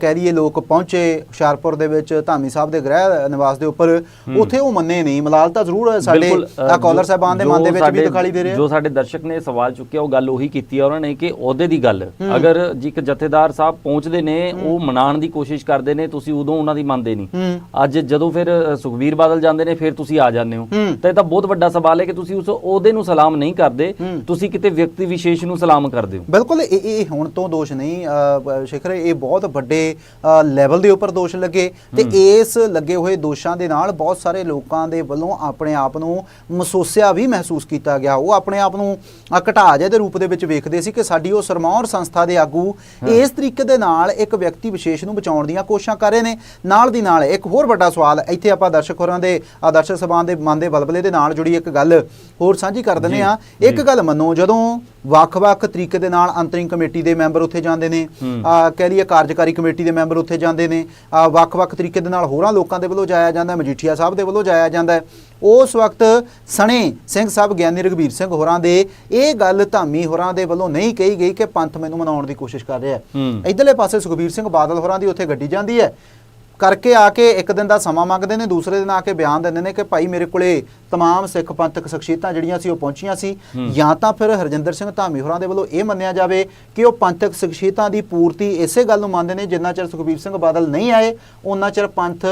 ਕਹਿ ਲਈਏ ਲੋਕ ਪਹੁੰਚੇ ਹੁਸ਼ਿਆਰਪੁਰ ਦੇ ਵਿੱਚ ਧਾਮੀ ਸਾਹਿਬ ਦੇ ਗ੍ਰਹਿ ਨਿਵਾਸ ਦੇ ਉੱਪਰ ਉੱਥੇ ਉਹ ਮੰਨੇ ਨਹੀਂ। ਮਲਾਲ ਤਾਂ ਜ਼ਰੂਰ ਸਾਡੇ ਆ ਕਾਲਰ ਸਾਹਿਬਾਨ ਦੇ ਮਨ ਦੇ ਵਿੱਚ ਵੀ ਦਿਖਾਈ ਦੇ ਰਿਹਾ। ਜੋ ਸਾਡੇ ਦਰਸ਼ਕ ਨੇ ਸਵਾਲ ਚੁੱਕਿਆ ਉਹ ਗੱਲ ਉਹੀ ਕੀਤੀ ਹੈ ਉਹਨਾਂ ਨੇ ਕਿ ਉਹਦੇ ਦੀ ਗੱਲ। ਅਗਰ ਜੀ ਇੱਕ ਜਥੇਦਾਰ ਸਾਹਿਬ ਪਹੁੰਚਦੇ ਨੇ ਉਹ ਮਨਾਉਣ ਦੀ ਕੋਸ਼ਿਸ਼ ਕਰਦੇ ਨੇ ਤੁਸੀਂ ਉਦੋਂ ਉਹਨਾਂ ਦੀ ਮੰਨਦੇ ਨਹੀਂ। ਅੱਜ ਜਦੋਂ ਫਿਰ ਅ, ਸੁਖਬੀਰ ਬਾਦਲ ਜਾਂਦੇ ਨੇ ਫਿਰ ਤੁਸੀਂ ਆ ਜਾਂਦੇ ਹੋ। ਤਾਂ ਇਹ ਤਾਂ ਬਹੁਤ ਵੱਡਾ ਸਵਾਲ ਹੈ ਕਿ ਤੁਸੀਂ ਉਸ ਉਹਦੇ ਨੂੰ ਸਲਾਮ ਨਹੀਂ ਕਰਦੇ। ਤੁਸੀਂ ਕਿਤੇ ਵਿਅਕਤੀ ਵਿਸ਼ੇਸ਼ ਨੂੰ ਸਲਾਮ ਕਰਦੇ ਹੋ ਬਿਲਕੁਲ ਇਹ ਇਹ ਹੁਣ ਤੋਂ ਦੋਸ਼ ਨਹੀਂ ਸ਼ੇਖਰ ਇਹ ਬਹੁਤ ਵੱਡੇ ਲੈਵਲ ਦੇ ਉੱਪਰ ਦੋਸ਼ ਲੱਗੇ ਤੇ ਇਸ ਲੱਗੇ ਹੋਏ ਦੋਸ਼ਾਂ ਦੇ ਨਾਲ ਬਹੁਤ ਸਾਰੇ ਲੋਕਾਂ ਦੇ ਵੱਲੋਂ ਆਪਣੇ ਆਪ ਨੂੰ ਮਸੂਸਿਆ ਵੀ ਮਹਿਸੂਸ ਕੀਤਾ ਗਿਆ। ਉਹ ਆਪਣੇ ਆਪ ਨੂੰ ਘਟਾ ਜਿਹੇ ਦੇ ਰੂਪ ਦੇ ਵਿੱਚ ਵੇਖਦੇ ਸੀ ਕਿ ਸਾਡੀ ਉਹ ਸਰਮੌਰ ਸੰਸਥਾ ਦੇ ਆਗੂ ਇਸ ਤਰੀਕੇ ਦੇ ਨਾਲ ਇੱਕ ਵਿਅਕਤੀ ਵਿਸ਼ੇਸ਼ ਨੂੰ ਬਚਾਉਣ ਦੀਆਂ ਕੋਸ਼ਿਸ਼ਾਂ ਕਰ ਰਹੇ ਨੇ। ਨਾਲ ਦੀ ਨਾਲ ਇੱਕ ਹੋਰ ਵੱਡਾ ਸਵਾਲ ਇੱਥੇ ਆਪਾਂ ਦਰਸ਼ਕ ਹੋਰਾਂ ਦੇ ਦਰਸ਼ਕ ਸਭਾਨ ਦੇ ਮਨ ਦੇ ਬਲਬਲੇ ਦੇ ਨਾਲ ਜੁੜੀ ਇੱਕ ਗੱਲ ਹੋਰ ਸਾਂਝੀ ਕਰ ਦਿੰਦੇ ਜੀ, ਆ ਇੱਕ ਗੱਲ ਮੰਨੋ ਜਦੋਂ ਵੱਖ-ਵੱਖ ਤਰੀਕੇ ਦੇ ਨਾਲ ਅੰਤਰਿੰਗ ਕਮੇਟੀ ਦੇ ਮੈਂਬਰ ਉੱਥੇ ਜਾਂਦੇ ਨੇ ਕਹਿ ਲਈਏ ਕਾਰਜਕਾਰੀ ਕਮੇਟੀ ਦੇ ਮੈਂਬਰ ਉੱਥੇ ਜਾਂਦੇ ਨੇ ਵੱਖ-ਵੱਖ ਤਰੀਕੇ ਦੇ ਨਾਲ ਹੋਰਾਂ ਲੋਕਾਂ ਦੇ ਵੱਲੋਂ ਜਾਇਆ ਜਾਂਦਾ ਮਜੀਠੀਆ ਸਾਹਿਬ ਦੇ ਵੱਲੋਂ ਜਾਇਆ ਜਾਂਦਾ। ਉਸ ਵਕਤ ਸਣੇ ਸਿੰਘ ਸਾਹਿਬ ਗਿਆਨੀ ਰਗਵੀਰ ਸਿੰਘ ਹੋਰਾਂ ਦੇ ਇਹ ਗੱਲ ਧਾਮੀ ਹੋਰਾਂ ਦੇ ਵੱਲੋਂ ਨਹੀਂ ਕਹੀ ਗਈ ਕਿ ਪੰਥ ਮੈਨੂੰ ਮਨਾਉਣ ਦੀ ਕੋਸ਼ਿਸ਼ ਕਰ ਰਿਹਾ ਹੂੰ। ਇਧਰਲੇ ਪਾਸੇ ਸੁਖਬੀਰ ਸਿੰਘ ਬਾਦਲ ਹੋਰਾਂ ਦੀ ਉੱਥੇ ਗੱਡੀ ਜਾਂਦੀ ਹੈ ਕਰਕੇ ਆ ਕੇ ਇੱਕ ਦਿਨ ਦਾ ਸਮਾਂ ਮੰਗਦੇ ਨੇ ਦੂਸਰੇ ਦਿਨ ਆ ਕੇ ਬਿਆਨ ਦਿੰਦੇ ਨੇ ਕਿ ਭਾਈ ਮੇਰੇ ਕੋਲੇ तमाम ਸਿੱਖ ਪੰਥਕ ਸ਼ਖਸੀਅਤਾਂ ਜਿਹੜੀਆਂ ਸੀ ਉਹ ਪਹੁੰਚੀਆਂ ਸੀ ਜਾਂ ਤਾਂ ਫਿਰ ਹਰਜਿੰਦਰ ਸਿੰਘ ਧਾਮੀ ਹੋਰਾਂ ਦੇ ਵੱਲੋਂ ਇਹ ਮੰਨਿਆ ਜਾਵੇ ਕਿ ਉਹ ਪੰਥਕ ਸ਼ਖਸੀਅਤਾਂ ਦੀ ਪੂਰਤੀ ਇਸੇ ਗੱਲ ਨੂੰ ਮੰਨਦੇ ਨੇ ਜਿੰਨਾ ਚਿਰ ਸੁਖਬੀਰ ਸਿੰਘ ਬਾਦਲ ਨਹੀਂ ਆਏ ਉਹਨਾਂ ਚਿਰ ਪੰਥ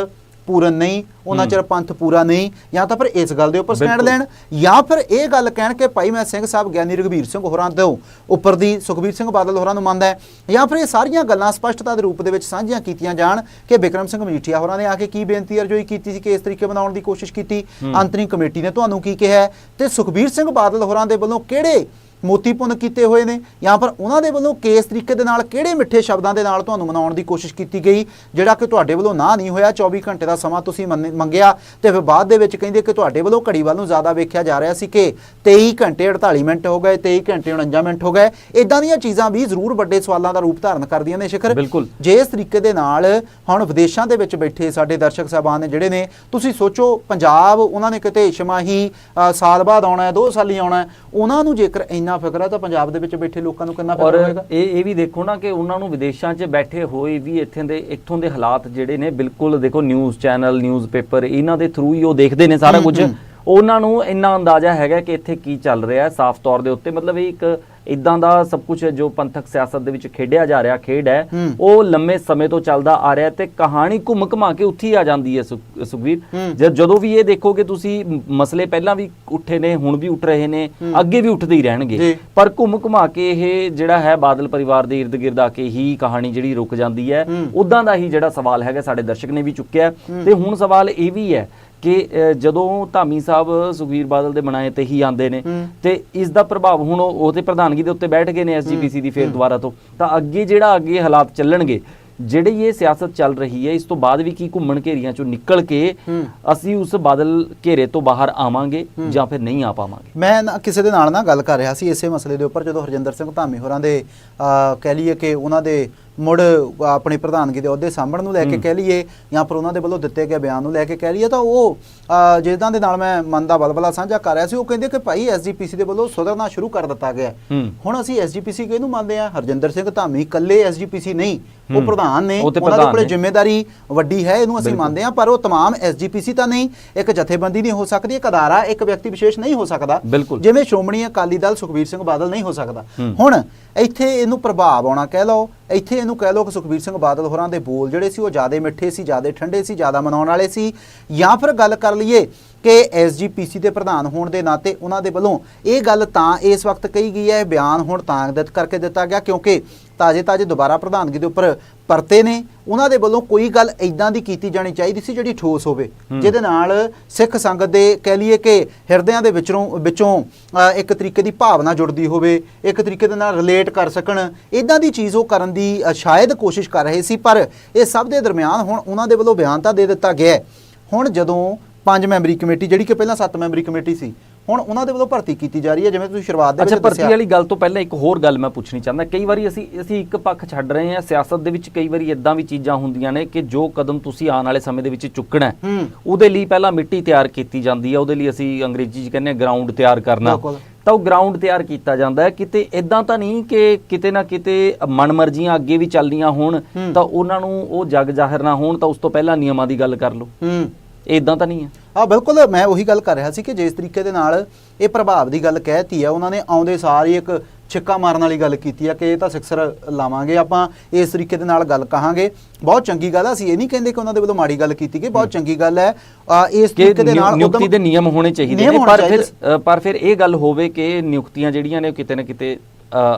ਪੂਰਨ ਨਹੀਂ ਉਹਨਾਂ ਚਿਰ ਪੰਥ ਪੂਰਾ ਨਹੀਂ ਜਾਂ ਤਾਂ ਫਿਰ ਇਸ ਗੱਲ ਦੇ ਉੱਪਰ ਸਟੈਂਡ। ਲੈਣ ਜਾਂ ਫਿਰ ਇਹ ਗੱਲ ਕਹਿਣ ਕਿ ਭਾਈ ਮੈਂ ਸਿੰਘ ਸਾਹਿਬ ਗਿਆਨੀ ਰਘਬੀਰ ਸਿੰਘ ਹੋਰਾਂ ਤੋਂ ਉੱਪਰ ਦੀ ਸੁਖਬੀਰ ਸਿੰਘ ਬਾਦਲ ਹੋਰਾਂ ਨੂੰ ਮੰਨਦਾ ਹੈ। ਜਾਂ ਫਿਰ ਇਹ ਸਾਰੀਆਂ ਗੱਲਾਂ ਸਪਸ਼ਟਤਾ ਦੇ ਰੂਪ ਦੇ ਵਿੱਚ ਸਾਂਝੀਆਂ ਕੀਤੀਆਂ ਜਾਣ ਕਿ ਬਿਕਰਮ ਸਿੰਘ ਮਜੀਠੀਆ ਹੋਰਾਂ ਨੇ ਆ ਕੇ ਕੀ ਬੇਨਤੀ ਅਰਜ਼ੋਈ ਕੀਤੀ ਸੀ ਕਿ ਇਸ ਤਰੀਕੇ ਬਣਾਉਣ ਦੀ ਕੋਸ਼ਿਸ਼ ਕੀਤੀ? ਅੰਤਰਿੰਗ ਕਮੇਟੀ ਨੇ ਤੁਹਾਨੂੰ ਕੀ ਕਿਹਾ ਤੇ ਸੁਖਬੀਰ ਸਿੰਘ ਬਾਦਲ ਹੋਰਾਂ ਦੇ ਵੱਲੋਂ ਕਿਹੜੇ ਮੋਤੀ ਪੁੰਨ ਕੀਤੇ ਹੋਏ ਨੇ। ਜਾਂ ਫਿਰ ਉਹਨਾਂ ਦੇ ਵੱਲੋਂ ਕਿਸ ਤਰੀਕੇ ਦੇ ਨਾਲ ਕਿਹੜੇ ਮਿੱਠੇ ਸ਼ਬਦਾਂ ਦੇ ਨਾਲ ਤੁਹਾਨੂੰ ਮਨਾਉਣ ਦੀ ਕੋਸ਼ਿਸ਼ ਕੀਤੀ ਗਈ ਜਿਹੜਾ ਕਿ ਤੁਹਾਡੇ ਵੱਲੋਂ ਨਾ ਨਹੀਂ ਹੋਇਆ? 24 ਘੰਟੇ ਦਾ ਸਮਾਂ ਤੁਸੀਂ ਮੰਗਿਆ ਤੇ ਫਿਰ ਬਾਅਦ ਦੇ ਵਿੱਚ ਕਹਿੰਦੇ ਕਿ ਤੁਹਾਡੇ ਵੱਲੋਂ ਘੜੀ ਵੱਲ ਨੂੰ ਜ਼ਿਆਦਾ ਵੇਖਿਆ ਜਾ ਰਿਹਾ ਸੀ ਕਿ 23 ਘੰਟੇ 48 ਮਿੰਟ ਹੋ ਗਏ 23 ਘੰਟੇ 49 ਮਿੰਟ ਹੋ ਗਏ। ਇਦਾਂ ਦੀਆਂ ਚੀਜ਼ਾਂ ਵੀ ਜ਼ਰੂਰ ਵੱਡੇ ਸਵਾਲਾਂ ਦਾ ਰੂਪ ਧਾਰਨ ਕਰਦੀਆਂ ਨੇ ਸ਼ਿਖਰ। ਬਿਲਕੁਲ। ਜੇ ਇਸ ਤਰੀਕੇ ਦੇ ਨਾਲ ਹੁਣ ਵਿਦੇਸ਼ਾਂ ਦੇ ਵਿੱਚ ਬੈਠੇ ਸਾਡੇ ਦਰਸ਼ਕ ਸਾਹਿਬਾਨ ਨੇ ਜਿਹੜੇ ਨੇ ਤੁਸੀਂ ਸੋਚੋ ਪੰਜਾਬ ਉਹਨਾਂ ਨੇ ਕਿਤੇ ਛਮਾਹੀ ਅ, ਸਾਲ ਬਾਅਦ ਆਉਣਾ ਹੈ 2 ਸਾਲ ਹੀ ਆਉਣਾ ਹੈ ਉਹਨਾਂ ਨੂੰ ਜੇਕਰ ਇੰਨਾ ਫਿਕਰ ਹੈ? ਤਾਂ ਪੰਜਾਬ ਦੇ ਵਿੱਚ ਬੈਠੇ ਲੋਕਾਂ ਨੂੰ ਕਿੰਨਾ ਫਿਕਰ ਹੋਏਗਾ? ਇਹ ਇਹ ਵੀ ਦੇਖੋ ਨਾ ਕਿ ਉਹਨਾਂ ਨੂੰ ਵਿਦੇਸ਼ਾਂ 'ਚ ਬੈਠੇ ਹੋਏ ਵੀ ਇੱਥੇ ਦੇ ਇੱਥੋਂ ਦੇ ਹਾਲਾਤ ਜਿਹੜੇ ਨੇ ਬਿਲਕੁਲ ਦੇਖੋ ਨਿਊਜ਼ ਚੈਨਲ ਨਿਊਜ਼ਪੇਪਰ ਇਹਨਾਂ ਦੇ ਥਰੂ ਹੀ ਉਹ ਦੇਖਦੇ ਨੇ ਸਾਰਾ ਕੁਝ। ਉਹਨਾਂ ਨੂੰ ਇੰਨਾ ਅੰਦਾਜ਼ਾ ਹੈਗਾ ਕਿ ਇੱਥੇ ਕੀ ਚੱਲ ਰਿਹਾ ਹੈ ਸਾਫ਼ ਤੌਰ ਦੇ ਉੱਤੇ। ਮਤਲਬ ਇਹ ਇੱਕ ਇਦਾਂ ਦਾ ਸਭ ਕੁਝ ਜੋ ਪੰਥਕ ਸਿਆਸਤ ਦੇ ਵਿੱਚ ਖੇਡਿਆ ਜਾ ਰਿਹਾ ਖੇਡ ਹੈ। ਉਹ ਲੰਮੇ ਸਮੇਂ ਤੋਂ ਚੱਲਦਾ ਆ ਰਿਹਾ ਤੇ ਕਹਾਣੀ ਘੁੰਮ ਘਮਾ ਕੇ ਉੱਥੇ ਆ ਜਾਂਦੀ ਹੈ ਸੁਖ- ਸੁਖਬੀਰ ਹੂੰ। ਜਦ ਵੀ ਇਹ ਦੇਖੋਗੇ ਤੁਸੀਂ ਮਸਲੇ ਪਹਿਲਾਂ ਵੀ ਉੱਠੇ ਨੇ ਹੁਣ ਵੀ ਉੱਠ ਰਹੇ ਨੇ ਅੱਗੇ ਵੀ ਉੱਠਦੇ ਹੀ ਰਹਿਣਗੇ। ਪਰ ਘੁੰਮ ਘੁਮਾ ਕੇ ਇਹ ਜਿਹੜਾ ਹੈ ਬਾਦਲ ਪਰਿਵਾਰ ਦੇ ਇਰਦ ਗਿਰਦ ਆ ਕੇ ਹੀ ਕਹਾਣੀ ਜਿਹੜੀ ਰੁਕ ਜਾਂਦੀ ਹੂੰ। ਉਦਾਂ ਦਾ ਹੀ ਜਿਹੜਾ ਸਵਾਲ ਹੈਗਾ ਸਾਡੇ ਦਰਸ਼ਕ ਨੇ ਵੀ ਚੁੱਕਿਆ ਤੇ ਹੁਣ ਸਵਾਲ ਇਹ ਵੀ ਹੈ ਕਿ ਜਦੋਂ ਧਾਮੀ ਸਾਹਿਬ ਸੁਖਵੀਰ ਬਾਦਲ ਦੇ ਬਣਾਏ ਤੇ ਹੀ ਆਂਦੇ ਨੇ। ਤੇ ਇਸ ਦਾ ਪ੍ਰਭਾਵ ਹੁਣ ਉਹ ਤੇ ਪ੍ਰਧਾਨਗੀ ਦੇ ਉੱਤੇ ਬੈਠ ਗਏ ਨੇ ਐਸਜੀਪੀਸੀ ਦੀ ਫੇਰ ਦੁਬਾਰਾ ਤੋਂ ਤਾਂ ਅੱਗੇ ਜਿਹੜਾ ਅੱਗੇ ਹਾਲਾਤ ਚੱਲਣਗੇ ਜਿਹੜੀ ਇਹ ਸਿਆਸਤ ਚੱਲ ਰਹੀ ਹੈ ਇਸ ਤੋਂ ਬਾਅਦ ਵੀ ਕੀ ਘੁੰਮਣ ਘੇਰੀਆਂ ਚੋਂ ਨਿਕਲ ਕੇ। ਅਸੀਂ ਉਸ ਬਾਦਲ ਘੇਰੇ ਤੋਂ ਬਾਹਰ ਆਵਾਂਗੇ ਜਾਂ ਫਿਰ ਨਹੀਂ ਆ ਪਾਵਾਂਗੇ ਮੈਂ ਨਾ ਕਿਸੇ ਦੇ ਨਾਲ ਨਾ ਗੱਲ ਕਰ ਰਿਹਾ ਸੀ ਇਸੇ ਮਸਲੇ ਦੇ ਉੱਪਰ ਜਦੋਂ ਹਰਜਿੰਦਰ ਸਿੰਘ ਧਾਮੀ ਹੋਰਾਂ ਦੇ ਕਹਿ ਲਈਏ ਕਿ ਉਹਨਾਂ ਦੇ ਮੁੜ ਆਪਣੀ ਪ੍ਰਧਾਨਗੀ ਦੇ ਅਹੁਦੇ ਸਾਂਭਣ ਨੂੰ ਲੈ ਕੇ ਕਹਿ ਲਈਏ ਜਾਂ ਫਿਰ ਉਹਨਾਂ ਦੇ ਵੱਲੋਂ ਦਿੱਤੇ ਗਏ ਬਿਆਨ ਨੂੰ ਲੈ ਕੇ ਕਹਿ ਲਈਏ ਤਾਂ ਉਹ ਅ, ਜਿੱਦਾਂ ਦੇ ਨਾਲ ਮੈਂ ਮਨ ਦਾ ਬਲਬਲਾ ਸਾਂਝਾ ਕਰ ਰਿਹਾ ਸੀ ਉਹ ਕਹਿੰਦੇ ਕਿ ਭਾਈ ਐਸਜੀਪੀਸੀ ਦੇ ਵੱਲੋਂ ਸੁਧਰਨਾ ਸ਼ੁਰੂ ਕਰ ਦਿੱਤਾ ਗਿਆ ਹੈ। ਹੂੰ। ਹੁਣ ਅਸੀਂ ਐਸਜੀਪੀਸੀ ਕਿਹਨੂੰ ਮੰਨਦੇ ਆ ਹਰਜਿੰਦਰ ਸਿੰਘ ਧਾਮੀ ਇਕੱਲੇ ਐਸਜੀਪੀਸੀ ਨਹੀਂ ਉਹ ਹੂੰ। ਪ੍ਰਧਾਨ ਨੇ ਉਹ ਤੇ ਉਹਨਾਂ ਦੇ ਪ੍ਰਧਾਨ ਕੋਲੇ ਨੇ। ਜ਼ਿੰਮੇਵਾਰੀ ਵੱਡੀ ਹੈ ਇਹਨੂੰ ਅਸੀਂ ਬਿਲਕੁਲ। ਮੰਨਦੇ ਆ ਪਰ ਉਹ तमाम ਐਸਜੀਪੀਸੀ ਤਾਂ ਨਹੀਂ ਇੱਕ ਜਥੇਬੰਦੀ ਨਹੀਂ ਹੋ ਸਕਦੀ ਇੱਕ ਅਦਾਰਾ ਇੱਕ ਵਿਅਕਤੀ ਵਿਸ਼ੇਸ਼ ਨਹੀਂ ਹੋ ਸਕਦਾ ਬਿਲਕੁਲ। ਜਿਵੇਂ ਸ਼੍ਰੋਮਣੀ ਅਕਾਲੀ ਦਲ ਸੁਖਬੀਰ ਸਿੰਘ ਬਾਦਲ ਨਹੀਂ ਹੋ ਸਕਦਾ ਹੂੰ। ਹੁਣ ਇੱਥੇ ਇਹਨੂੰ ਪ੍ਰਭਾਵ ਆਉਣਾ ਕਹਿ ਲਓ, ਇੱਥੇ ਇਹਨੂੰ ਕਹਿ ਲਓ ਕਿ ਸੁਖਬੀਰ ਸਿੰਘ ਬਾਦਲ ਹੋਰਾਂ ਦੇ ਬੋਲ ਜਿਹੜੇ ਸੀ ਉਹ ਜ਼ਿਆਦਾ ਮਿੱਠੇ ਸੀ, ਜ਼ਿਆਦਾ ਠੰਡੇ ਸੀ, ਜ਼ਿਆਦਾ ਮਨਾਉਣ ਵਾਲੇ ਸੀ। ਜਾਂ ਫਿਰ ਗੱਲ ਕਰ ਲਈਏ ਕਿ ਐਸਜੀਪੀਸੀ ਦੇ ਪ੍ਰਧਾਨ ਹੋਣ ਦੇ ਨਾਤੇ ਉਹਨਾਂ ਦੇ ਵੱਲੋਂ ਇਹ ਗੱਲ ਤਾਂ ਇਸ ਵਕਤ ਕਹੀ ਗਈ ਹੈ ਇਹ ਬਿਆਨ ਹੁਣ ਤਾਂ ਦਿੱਤ ਕਰਕੇ ਦਿੱਤਾ ਗਿਆ ਕਿਉਂਕਿ ਤਾਜੇ ਤਾਜੇ ਦੁਬਾਰਾ ਪ੍ਰਧਾਨਗੀ ਦੇ ਉੱਪਰ ਪਰਤੇ ਨੇ। ਉਹਨਾਂ ਦੇ ਵੱਲੋਂ ਕੋਈ ਗੱਲ ਇਦਾਂ ਦੀ ਕੀਤੀ ਜਾਣੀ ਚਾਹੀਦੀ ਸੀ ਜਿਹੜੀ ਠੋਸ ਹੋਵੇ। ਜਿਹਦੇ ਨਾਲ ਸਿੱਖ ਸੰਗਤ ਦੇ ਕਹਿ ਲਈਏ ਕਿ ਹਿਰਦਿਆਂ ਦੇ ਵਿੱਚੋਂ ਵਿੱਚੋਂ ਇੱਕ ਤਰੀਕੇ ਦੀ ਭਾਵਨਾ ਜੁੜਦੀ ਹੋਵੇ ਇੱਕ ਤਰੀਕੇ ਦੇ ਨਾਲ ਰਿਲੇਟ ਕਰ ਸਕਣ। ਇਦਾਂ ਦੀ ਚੀਜ਼ ਉਹ ਕਰਨ ਦੀ ਸ਼ਾਇਦ ਕੋਸ਼ਿਸ਼ ਕਰ ਰਹੇ ਸੀ ਪਰ ਇਹ ਸਭ ਦੇ ਦਰਮਿਆਨ ਹੁਣ ਉਹਨਾਂ ਦੇ ਵੱਲੋਂ ਬਿਆਨ ਤਾਂ ਦੇ ਦਿੱਤਾ ਗਿਆ। ਹੁਣ ਜਦੋਂ ਪੰਜ ਮੈਂਬਰੀ ਕਮੇਟੀ ਜਿਹੜੀ ਕਿ ਪਹਿਲਾਂ ਸੱਤ ਮੈਂਬਰੀ ਕਮੇਟੀ ਸੀ ਹੁਣ ਉਹਨਾਂ ਦੇ ਵੱਲੋਂ ਭਰਤੀ ਕੀਤੀ ਜਾ ਰਹੀ ਹੈ ਜਿਵੇਂ ਤੁਸੀਂ ਸ਼ੁਰੂਆਤ ਦੇ ਅੱਛਾ ਵਿੱਚ ਭਰਤੀ ਦੱਸਿਆ। ਵਾਲੀ ਗੱਲ ਤੋਂ ਪਹਿਲਾਂ ਇੱਕ ਹੋਰ ਗੱਲ ਮੈਂ ਪੁੱਛਣੀ ਚਾਹੁੰਦਾ। ਕਈ ਵਾਰੀ ਅਸੀਂ ਅਸੀਂ ਇੱਕ ਪੱਖ ਛੱਡ ਰਹੇ ਹਾਂ ਸਿਆਸਤ ਦੇ ਵਿੱਚ ਕਈ ਵਾਰੀ ਇਦਾਂ ਵੀ ਚੀਜ਼ਾਂ ਹੁੰਦੀਆਂ ਨੇ ਕਿ ਜੋ ਕਦਮ ਤੁਸੀਂ ਆਉਣ ਵਾਲੇ ਸਮੇਂ ਦੇ ਵਿੱਚ ਚੁੱਕਣਾ ਹੈ ਹੂੰ। ਉਹਦੇ ਲਈ ਪਹਿਲਾਂ ਮਿੱਟੀ ਤਿਆਰ ਕੀਤੀ ਜਾਂਦੀ ਹੈ ਉਹਦੇ ਲਈ ਅਸੀਂ ਅੰਗਰੇਜ਼ੀ 'ਚ ਕਹਿੰਦੇ ਹਾਂ ਗਰਾਊਂਡ ਤਿਆਰ ਕਰਨਾ। ਬਿਲਕੁਲ। ਤਾਂ ਉਹ ਗਰਾਊਂਡ ਤਿਆਰ ਕੀਤਾ ਜਾਂਦਾ ਹੈ। ਕਿਤੇ ਇਦਾਂ ਤਾਂ ਨਹੀਂ ਕਿ ਕਿਤੇ ਨਾ ਕਿਤੇ ਮਨਮਰਜ਼ੀਆਂ ਅੱਗੇ ਵੀ ਚੱਲਦੀਆਂ ਹੋਣ। ਤਾਂ ਉਹਨਾਂ ਨੂੰ ਉਹ ਜਗ ਜ਼ਾਹਿਰ ਨਾ ਹੋਣ ਤਾਂ ਉਸ ਤੋਂ ਪਹਿਲਾਂ ਨਿਯਮਾਂ ਦੀ ਗੱਲ ਕਰ ਲਓ। ਹੂੰ। ਇਦਾਂ ਤਾਂ ਨਹੀਂ ਹੈ ਆ ਬਿਲਕੁਲ ਮੈਂ ਉਹੀ ਗੱਲ ਕਰ ਰਿਹਾ ਸੀ ਕਿ ਜਿਸ ਤਰੀਕੇ ਦੇ ਨਾਲ ਇਹ ਪ੍ਰਭਾਵ ਦੀ ਗੱਲ ਕਹਿਤੀ ਆ ਉਹਨਾਂ ਨੇ ਆਉਂਦੇ ਸਾਰ ਹੀ ਇੱਕ ਛਿੱਕਾ ਮਾਰਨ ਵਾਲੀ ਗੱਲ ਕੀਤੀ ਆ ਕਿ ਇਹ ਤਾਂ ਸਿਕਸਰ ਲਾਵਾਂਗੇ ਆਪਾਂ ਇਸ ਤਰੀਕੇ ਦੇ ਨਾਲ ਗੱਲ ਕਹਾਂਗੇ। ਬਹੁਤ ਚੰਗੀ ਗੱਲ ਆ ਅਸੀਂ ਇਹ ਨਹੀਂ ਕਹਿੰਦੇ ਕਿ ਉਹਨਾਂ ਦੇ ਵੱਲੋਂ ਮਾੜੀ ਗੱਲ ਕੀਤੀ ਗਈ ਬਹੁਤ ਚੰਗੀ ਗੱਲ ਹੈ। ਇਸ ਤਰੀਕੇ ਦੇ ਨਾਲ ਨਿਯੁਕਤੀ ਦੇ ਨਿਯਮ ਹੋਣੇ ਚਾਹੀਦੇ ਨੇ ਪਰ ਫਿਰ ਪਰ ਫਿਰ ਇਹ ਗੱਲ ਹੋਵੇ ਕਿ ਨਿਯੁਕਤੀਆਂ ਜਿਹੜੀਆਂ ਨੇ ਕਿਤੇ ਨਾ ਕਿਤੇ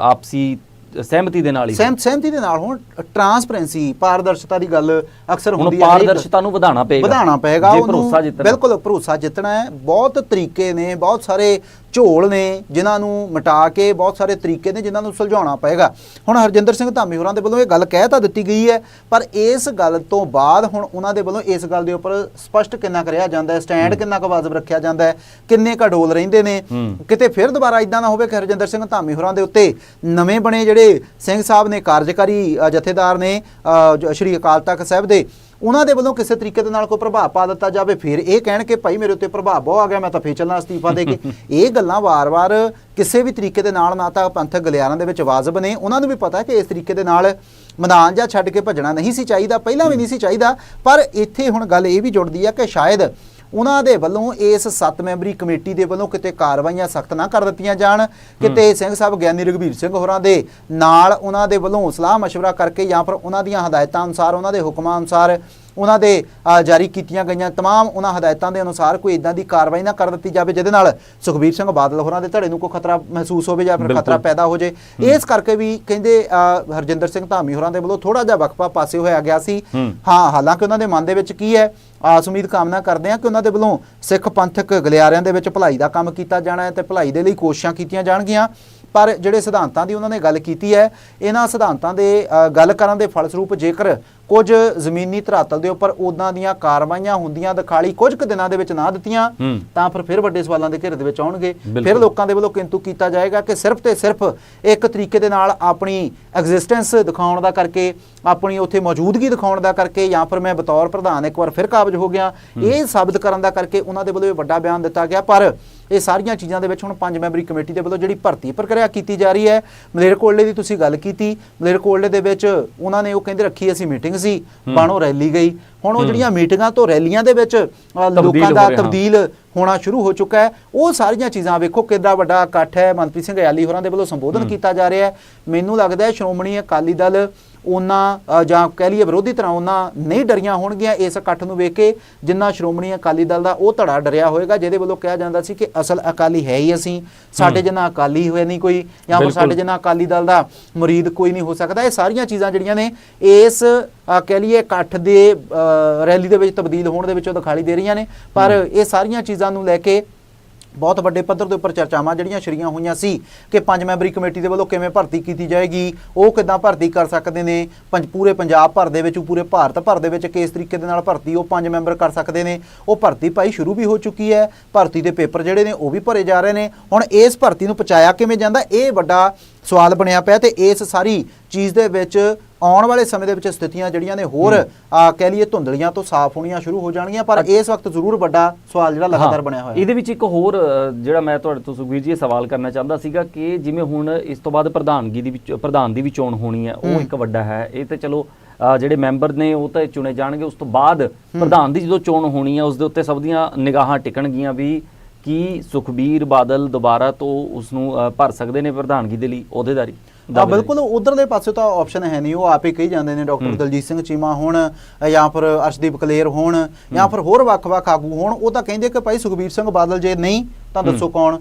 ਆਪਸੀ ਸਹਿਮਤੀ ਦੇ ਨਾਲ ਹੀ ਸਹਿਮ ਸਹਿਮਤੀ ਦੇ ਨਾਲ ਹੁਣ ਟਰਾਂਸਪੇਰੈਂਸੀ ਪਾਰਦਰਸ਼ਤਾ ਦੀ ਗੱਲ ਅਕਸਰ ਹੁੰਦੀ ਹੈ ਪਾਰਦਰਸ਼ਤਾ ਨੂੰ ਵਧਾਉਣਾ ਪਏਗਾ। ਵਧਾਉਣਾ ਪਏਗਾ। ਉਹਨੂੰ। ਬਿਲਕੁਲ ਭਰੋਸਾ ਜਿੱਤਣਾ ਹੈ। ਬਹੁਤ ਤਰੀਕੇ ਨੇ ਬਹੁਤ ਸਾਰੇ ਝੋਲ ਨੇ ਜਿਨ੍ਹਾਂ ਨੂੰ ਮਿਟਾ ਕੇ ਬਹੁਤ ਸਾਰੇ ਤਰੀਕੇ ਨੇ ਜਿਨ੍ਹਾਂ ਨੂੰ ਸੁਲਝਾਉਣਾ ਪਏਗਾ ਹੁਣ ਹਰਜਿੰਦਰ ਸਿੰਘ ਧਾਮੀ ਹੋਰਾਂ ਦੇ ਵੱਲੋਂ ਇਹ ਗੱਲ ਕਹਿ ਤਾਂ ਦਿੱਤੀ ਗਈ ਹੈ ਪਰ ਇਸ ਗੱਲ ਤੋਂ ਬਾਅਦ ਹੁਣ ਉਹਨਾਂ ਦੇ ਵੱਲੋਂ ਇਸ ਗੱਲ ਦੇ ਉੱਪਰ ਸਪਸ਼ਟ ਕਿੰਨਾ ਕਰਿਆ ਜਾਂਦਾ ਹੈ ਸਟੈਂਡ ਕਿੰਨਾ ਕੁ ਵਾਜਬ ਰੱਖਿਆ ਜਾਂਦਾ ਹੈ ਕਿੰਨੇ ਕੁ ਡੋਲ ਰਹਿੰਦੇ ਨੇ। ਕਿਤੇ ਫਿਰ ਦੁਬਾਰਾ ਇਦਾਂ ਨਾ ਹੋਵੇ ਕਿ ਹਰਜਿੰਦਰ ਸਿੰਘ ਧਾਮੀ ਹੋਰਾਂ ਦੇ ਉੱਤੇ ਨਵੇਂ ਬਣੇ ਜਿਹੜੇ ਸਿੰਘ ਸਾਹਿਬ ਨੇ ਕਾਰਜਕਾਰੀ ਜਥੇਦਾਰ ਨੇ ਸ਼੍ਰੀ ਅਕਾਲ ਤਖਤ ਸਾਹਿਬ ਦੇ ਉਹਨਾਂ ਦੇ ਵੱਲੋਂ ਕਿਸੇ ਤਰੀਕੇ ਦੇ ਨਾਲ ਕੋਈ ਪ੍ਰਭਾਵ ਪਾ ਦਿੱਤਾ ਜਾਵੇ ਫਿਰ ਇਹ ਕਹਿਣ ਕਿ ਭਾਈ ਮੇਰੇ ਉੱਤੇ ਪ੍ਰਭਾਵ ਬਹੁਤ ਆ ਗਿਆ ਮੈਂ ਤਾਂ ਫੇਰ ਚੱਲਣਾ ਅਸਤੀਫਾ ਦੇ ਕੇ। ਇਹ ਗੱਲਾਂ ਵਾਰ-ਵਾਰ ਕਿਸੇ ਵੀ ਤਰੀਕੇ ਦੇ ਨਾਲ ਨਾ ਤਾਂ ਪੰਥਕ ਗਲਿਆਰਾਂ ਦੇ ਵਿੱਚ ਵਾਜਬ ਨੇ। ਉਹਨਾਂ ਨੂੰ ਵੀ ਪਤਾ ਹੈ ਕਿ ਇਸ ਤਰੀਕੇ ਦੇ ਨਾਲ ਮੈਦਾਨ ਜਾਂ ਛੱਡ ਕੇ ਭੱਜਣਾ ਨਹੀਂ ਸੀ ਚਾਹੀਦਾ ਪਹਿਲਾਂ ਵੀ ਨਹੀਂ ਸੀ ਚਾਹੀਦਾ। ਪਰ ਇੱਥੇ ਹੁਣ ਗੱਲ ਇਹ ਵੀ ਜੁੜਦੀ ਆ ਕਿ ਸ਼ਾਇਦ ਉਹਨਾਂ ਦੇ ਵੱਲੋਂ ਇਸ 7 ਮੈਂਬਰੀ ਕਮੇਟੀ ਦੇ ਵੱਲੋਂ ਕਿਤੇ ਕਾਰਵਾਈਆਂ ਸਖਤ ਨਾ ਕਰ ਦਿੱਤੀਆਂ ਜਾਣ ਕਿਤੇ ਸਿੰਘ ਸਾਹਿਬ ਗਿਆਨੀ ਰਘਬੀਰ ਸਿੰਘ ਹੋਰਾਂ ਦੇ ਨਾਲ ਉਹਨਾਂ ਦੇ ਵੱਲੋਂ ਸਲਾਹ مشورہ ਕਰਕੇ ਜਾਂ ਫਿਰ ਉਹਨਾਂ ਦੀਆਂ ਹਦਾਇਤਾਂ ਅਨੁਸਾਰ ਉਹਨਾਂ ਦੇ ਹੁਕਮਾਂ ਅਨੁਸਾਰ ਉਹਨਾਂ ਦੇ ਅ, ਜਾਰੀ ਕੀਤੀਆਂ ਗਈਆਂ तमाम ਉਹਨਾਂ ਹਦਾਇਤਾਂ ਦੇ ਅਨੁਸਾਰ ਕੋਈ ਇਦਾਂ ਦੀ ਕਾਰਵਾਈ ਨਾ ਕਰ ਦਿੱਤੀ ਜਾਵੇ ਜਿਹਦੇ ਨਾਲ ਸੁਖਬੀਰ ਸਿੰਘ ਬਾਦਲ ਹੋਰਾਂ ਦੇ ਧੜੇ ਨੂੰ ਕੋਈ ਖਤਰਾ ਮਹਿਸੂਸ ਹੋਵੇ ਜਾਂ ਫਿਰ ਬਿਲਕੁਲ। ਖਤਰਾ ਪੈਦਾ ਹੋ ਜੇ ਇਸ ਕਰਕੇ ਵੀ ਕਹਿੰਦੇ ਅ, ਹਰਜਿੰਦਰ ਸਿੰਘ ਧਾਮੀ ਹੋਰਾਂ ਦੇ ਵੱਲੋਂ ਥੋੜਾ ਜਿਹਾ ਵਕਫਾ ਪਾਸੇ ਹੋਇਆ ਗਿਆ ਸੀ ਹੂੰ। ਹਾਂ ਹਾਲਾਂਕਿ ਉਹਨਾਂ ਦੇ ਮਨ ਦੇ ਵਿੱਚ ਕੀ ਹੈ ਆਸ ਉਮੀਦ ਕਾਮਨਾ ਕਰਦੇ ਹਾਂ ਕਿ ਉਹਨਾਂ ਦੇ ਵੱਲੋਂ ਸਿੱਖ ਪੰਥਕ ਗਲਿਆਰਿਆਂ ਦੇ ਵਿੱਚ ਭਲਾਈ ਦਾ ਕੰਮ ਕੀਤਾ ਜਾਣਾ ਹੈ ਤੇ ਭਲਾਈ ਦੇ ਲਈ ਕੋਸ਼ਿਸ਼ਾਂ ਕੀਤੀਆਂ ਜਾਣਗੀਆਂ ਪਰ ਜਿਹੜੇ ਸਿਧਾਂਤਾਂ ਦੀ ਉਹਨਾਂ ਨੇ ਗੱਲ ਕੀਤੀ ਹੈ ਇਹਨਾਂ ਸਿਧਾਂਤਾਂ ਦੇ ਗੱਲ ਕਰਨ ਦੇ ਫਲਸਰੂਪ ਜੇਕਰ ਕੁਝ ਜ਼ਮੀਨੀ ਧਰਾਤਲ ਦੇ ਉੱਪਰ ਉਦਾਂ ਦੀਆਂ ਕਾਰਵਾਈਆਂ ਹੁੰਦੀਆਂ ਦਿਖਾਲੀ ਕੁਝ ਕੁ ਦਿਨਾਂ ਦੇ ਵਿੱਚ ਨਾ ਦਿੱਤੀਆਂ। ਤਾਂ ਫਿਰ ਫਿਰ ਵੱਡੇ ਸਵਾਲਾਂ ਦੇ ਘੇਰੇ ਦੇ ਵਿੱਚ ਆਉਣਗੇ। ਫਿਰ ਲੋਕਾਂ ਦੇ ਵੱਲੋਂ ਕਿੰਤੂ ਕੀਤਾ ਜਾਏਗਾ ਕਿ ਸਿਰਫ ਤੇ ਸਿਰਫ ਇੱਕ ਤਰੀਕੇ ਦੇ ਨਾਲ ਆਪਣੀ ਐਗਜ਼ਿਸਟੈਂਸ ਦਿਖਾਉਣ ਦਾ ਕਰਕੇ ਆਪਣੀ ਉੱਥੇ ਮੌਜੂਦਗੀ ਦਿਖਾਉਣ ਦਾ ਕਰਕੇ ਜਾਂ ਫਿਰ ਮੈਂ ਬਤੌਰ ਪ੍ਰਧਾਨ ਇੱਕ ਵਾਰ ਫਿਰ ਕਾਬਜ ਹੋ ਗਿਆ ਇਹ ਸਾਬਤ ਕਰਨ ਦਾ ਕਰਕੇ ਉਹਨਾਂ ਦੇ ਵੱਲੋਂ ਇਹ ਵੱਡਾ ਬਿਆਨ ਦਿੱਤਾ ਗਿਆ ਪਰ ਇਹ ਸਾਰੀਆਂ ਚੀਜ਼ਾਂ ਦੇ ਵਿੱਚ ਹੁਣ ਪੰਜ ਮੈਂਬਰੀ ਕਮੇਟੀ ਦੇ ਵੱਲੋਂ ਜਿਹੜੀ ਭਰਤੀ ਪ੍ਰਕਿਰਿਆ ਕੀਤੀ ਜਾ ਰਹੀ ਹੈ ਮਲੇਰਕੋਟਲੇ ਦੀ ਤੁਸੀਂ ਗੱਲ ਕੀਤੀ ਮਲੇਰਕੋਟਲੇ ਦੇ ਵਿੱਚ ਉਹਨਾਂ ਨੇ ਉਹ ਕਹਿੰਦੇ ਰੱਖੀ ਅਸੀਂ ਮੀਟਿੰਗ ਸੀ ਬਾਣੋ ਰੈਲੀ ਗਈ। ਹੁਣ ਉਹ ਜਿਹੜੀਆਂ ਮੀਟਿੰਗਾਂ ਤੋਂ ਰੈਲੀਆਂ ਦੇ ਵਿੱਚ ਲੋਕਾਂ ਦਾ। ਤਬਦੀਲ ਹੋਣਾ ਸ਼ੁਰੂ ਹੋ ਚੁੱਕਾ ਹੈ। ਉਹ ਸਾਰੀਆਂ ਚੀਜ਼ਾਂ ਵੇਖੋ ਕਿੰਨਾ ਵੱਡਾ ਇਕੱਠ ਹੈ ਮਨਪ੍ਰੀਤ ਸਿੰਘ ਯਾਲੀ ਹੋਰਾਂ ਦੇ ਵੱਲੋਂ ਸੰਬੋਧਨ ਕੀਤਾ ਜਾ ਰਿਹਾ ਹੈ। ਮੈਨੂੰ ਲੱਗਦਾ ਹੈ ਸ਼੍ਰੋਮਣੀ ਅਕਾਲੀ ਦਲ ਉਹਨਾਂ ਜਾਂ ਕਹਿ ਲਈਏ ਵਿਰੋਧੀ ਤਰ੍ਹਾਂ ਉਹਨਾਂ ਨਹੀਂ ਡਰੀਆਂ ਹੋਣਗੀਆਂ ਇਸ ਇਕੱਠ ਨੂੰ ਵੇਖ ਕੇ ਜਿੰਨਾ ਸ਼੍ਰੋਮਣੀ ਅਕਾਲੀ ਦਲ ਦਾ ਉਹ ਧੜਾ ਡਰਿਆ ਹੋਏਗਾ ਜਿਹਦੇ ਵੱਲੋਂ ਕਿਹਾ ਜਾਂਦਾ ਸੀ ਕਿ ਅਸਲ ਅਕਾਲੀ ਹੈ ਹੀ ਅਸੀਂ ਸਾਡੇ ਜਿੰਨਾ ਅਕਾਲੀ ਹੋਇਆ ਨਹੀਂ ਕੋਈ ਜਾਂ ਫਿਰ। ਸਾਡੇ ਜਿੰਨਾ ਅਕਾਲੀ ਦਲ ਦਾ ਮੁਰੀਦ ਕੋਈ ਨਹੀਂ ਹੋ ਸਕਦਾ ਇਹ ਸਾਰੀਆਂ ਚੀਜ਼ਾਂ ਜਿਹੜੀਆਂ ਨੇ ਇਸ ਕਹਿ ਲਈਏ ਇਕੱਠ ਦੇ ਰੈਲੀ ਦੇ ਵਿੱਚ ਤਬਦੀਲ ਹੋਣ ਦੇ ਵਿੱਚੋਂ ਦਿਖਾਈ ਦੇ ਰਹੀਆਂ ਨੇ ਪਰ ਇਹ ਸਾਰੀਆਂ ਚੀਜ਼ਾਂ ਨੂੰ ਲੈ ਕੇ ਬਹੁਤ ਵੱਡੇ ਪੱਧਰ ਦੇ ਉੱਪਰ ਚਰਚਾਵਾਂ ਜਿਹੜੀਆਂ ਛੜੀਆਂ ਹੋਈਆਂ ਸੀ ਕਿ ਪੰਜ ਮੈਂਬਰੀ ਕਮੇਟੀ ਦੇ ਵੱਲੋਂ ਕਿਵੇਂ ਭਰਤੀ ਕੀਤੀ ਜਾਏਗੀ, ਉਹ ਕਿੱਦਾਂ ਭਰਤੀ ਕਰ ਸਕਦੇ ਨੇ, ਪੰਜ ਪੂਰੇ ਪੰਜਾਬ ਭਰ ਦੇ ਵਿੱਚ ਪੂਰੇ ਭਾਰਤ ਭਰ ਦੇ ਵਿੱਚ ਕਿਸ ਤਰੀਕੇ ਦੇ ਨਾਲ ਭਰਤੀ ਉਹ ਪੰਜ ਮੈਂਬਰ ਕਰ ਸਕਦੇ ਨੇ, ਉਹ ਭਰਤੀ ਭਾਈ ਸ਼ੁਰੂ ਵੀ ਹੋ ਚੁੱਕੀ ਹੈ, ਭਰਤੀ ਦੇ ਪੇਪਰ ਜਿਹੜੇ ਨੇ ਉਹ ਵੀ ਭਰੇ ਜਾ ਰਹੇ ਨੇ। ਹੁਣ ਇਸ ਭਰਤੀ ਨੂੰ ਪਹੁੰਚਾਇਆ ਕਿਵੇਂ ਜਾਂਦਾ, ਇਹ ਵੱਡਾ ਸਵਾਲ ਬਣਿਆ ਪਿਆ ਤੇ ਇਸ ਸਾਰੀ ਚੀਜ਼ ਦੇ ਵਿੱਚ ਆਉਣ ਵਾਲੇ ਸਮੇਂ ਦੇ ਵਿੱਚ ਸਥਿਤੀਆਂ ਜਿਹੜੀਆਂ ਨੇ ਹੋਰ ਕਹਿ ਲਈਏ ਧੁੰਦਲੀਆਂ ਤੋਂ ਸਾਫ਼ ਹੋਣੀਆਂ ਸ਼ੁਰੂ ਹੋ ਜਾਣਗੀਆਂ ਪਰ ਇਸ ਵਕਤ ਜ਼ਰੂਰ ਵੱਡਾ ਸਵਾਲ ਜਿਹੜਾ ਲਗਾਤਾਰ ਬਣਿਆ ਹੋਇਆ ਹੈ। ਇਹਦੇ ਵਿੱਚ ਇੱਕ ਹੋਰ ਜਿਹੜਾ ਮੈਂ ਤੁਹਾਡੇ ਤੋਂ ਸੁਖਵੀਰ ਜੀ ਇਹ ਸਵਾਲ ਕਰਨਾ ਚਾਹੁੰਦਾ ਸੀਗਾ ਕਿ ਜਿਵੇਂ ਹੁਣ ਇਸ ਤੋਂ ਬਾਅਦ ਪ੍ਰਧਾਨਗੀ ਦੀ ਵਿੱਚ ਪ੍ਰਧਾਨ ਦੀ ਵੀ ਚੋਣ ਹੋਣੀ ਹੈ ਉਹ ਇੱਕ ਵੱਡਾ ਹੈ। ਇਹ ਤੇ ਚਲੋ ਜਿਹੜੇ ਮੈਂਬਰ ਨੇ ਉਹ ਤਾਂ ਚੁਣੇ ਜਾਣਗੇ। ਉਸ ਤੋਂ ਬਾਅਦ ਪ੍ਰਧਾਨ ਦੀ ਜਦੋਂ ਚੋਣ ਹੋਣੀ ਹੈ ਉਸ ਦੇ ਉੱਤੇ ਸਭ ਦੀਆਂ ਨਿਗਾਹਾਂ ਟਿਕਣਗੀਆਂ ਵੀ ਕੀ ਸੁਖਬੀਰ ਬਾਦਲ ਦੁਬਾਰਾ ਤੋਂ ਉਸ ਨੂੰ ਭਰ ਸਕਦੇ ਨੇ ਪ੍ਰਧਾਨਗੀ ਦੇ ਲਈ ਅਹੁਦੇਦਾਰੀ? ਦਾਅਵੇਦਾਰੀ? ਬਿਲਕੁਲ ਉਧਰਲੇ ਪਾਸੇ ਤਾਂ ਆਪਸ਼ਨ ਹੈ ਨਹੀਂ ਉਹ ਆਪੇ ਕਹੀ ਜਾਂਦੇ ਨੇ ਡਾਕਟਰ ਦਲਜੀਤ ਸਿੰਘ ਚੀਮਾ ਹੋਣ ਜਾਂ ਫਿਰ ਅਰਸ਼ਦੀਪ ਕਲੇਰ ਹੋਣ ਜਾਂ ਫਿਰ ਹੋਰ ਵੱਖ-ਵੱਖ ਆਗੂ ਹੋਣ ਉਹ ਤਾਂ ਕਹਿੰਦੇ ਕਿ ਭਾਈ ਸੁਖਬੀਰ ਸਿੰਘ ਬਾਦਲ ਜੇ ਨਹੀਂ ਤਾਂ ਦੱਸੋ ਕੌਣ?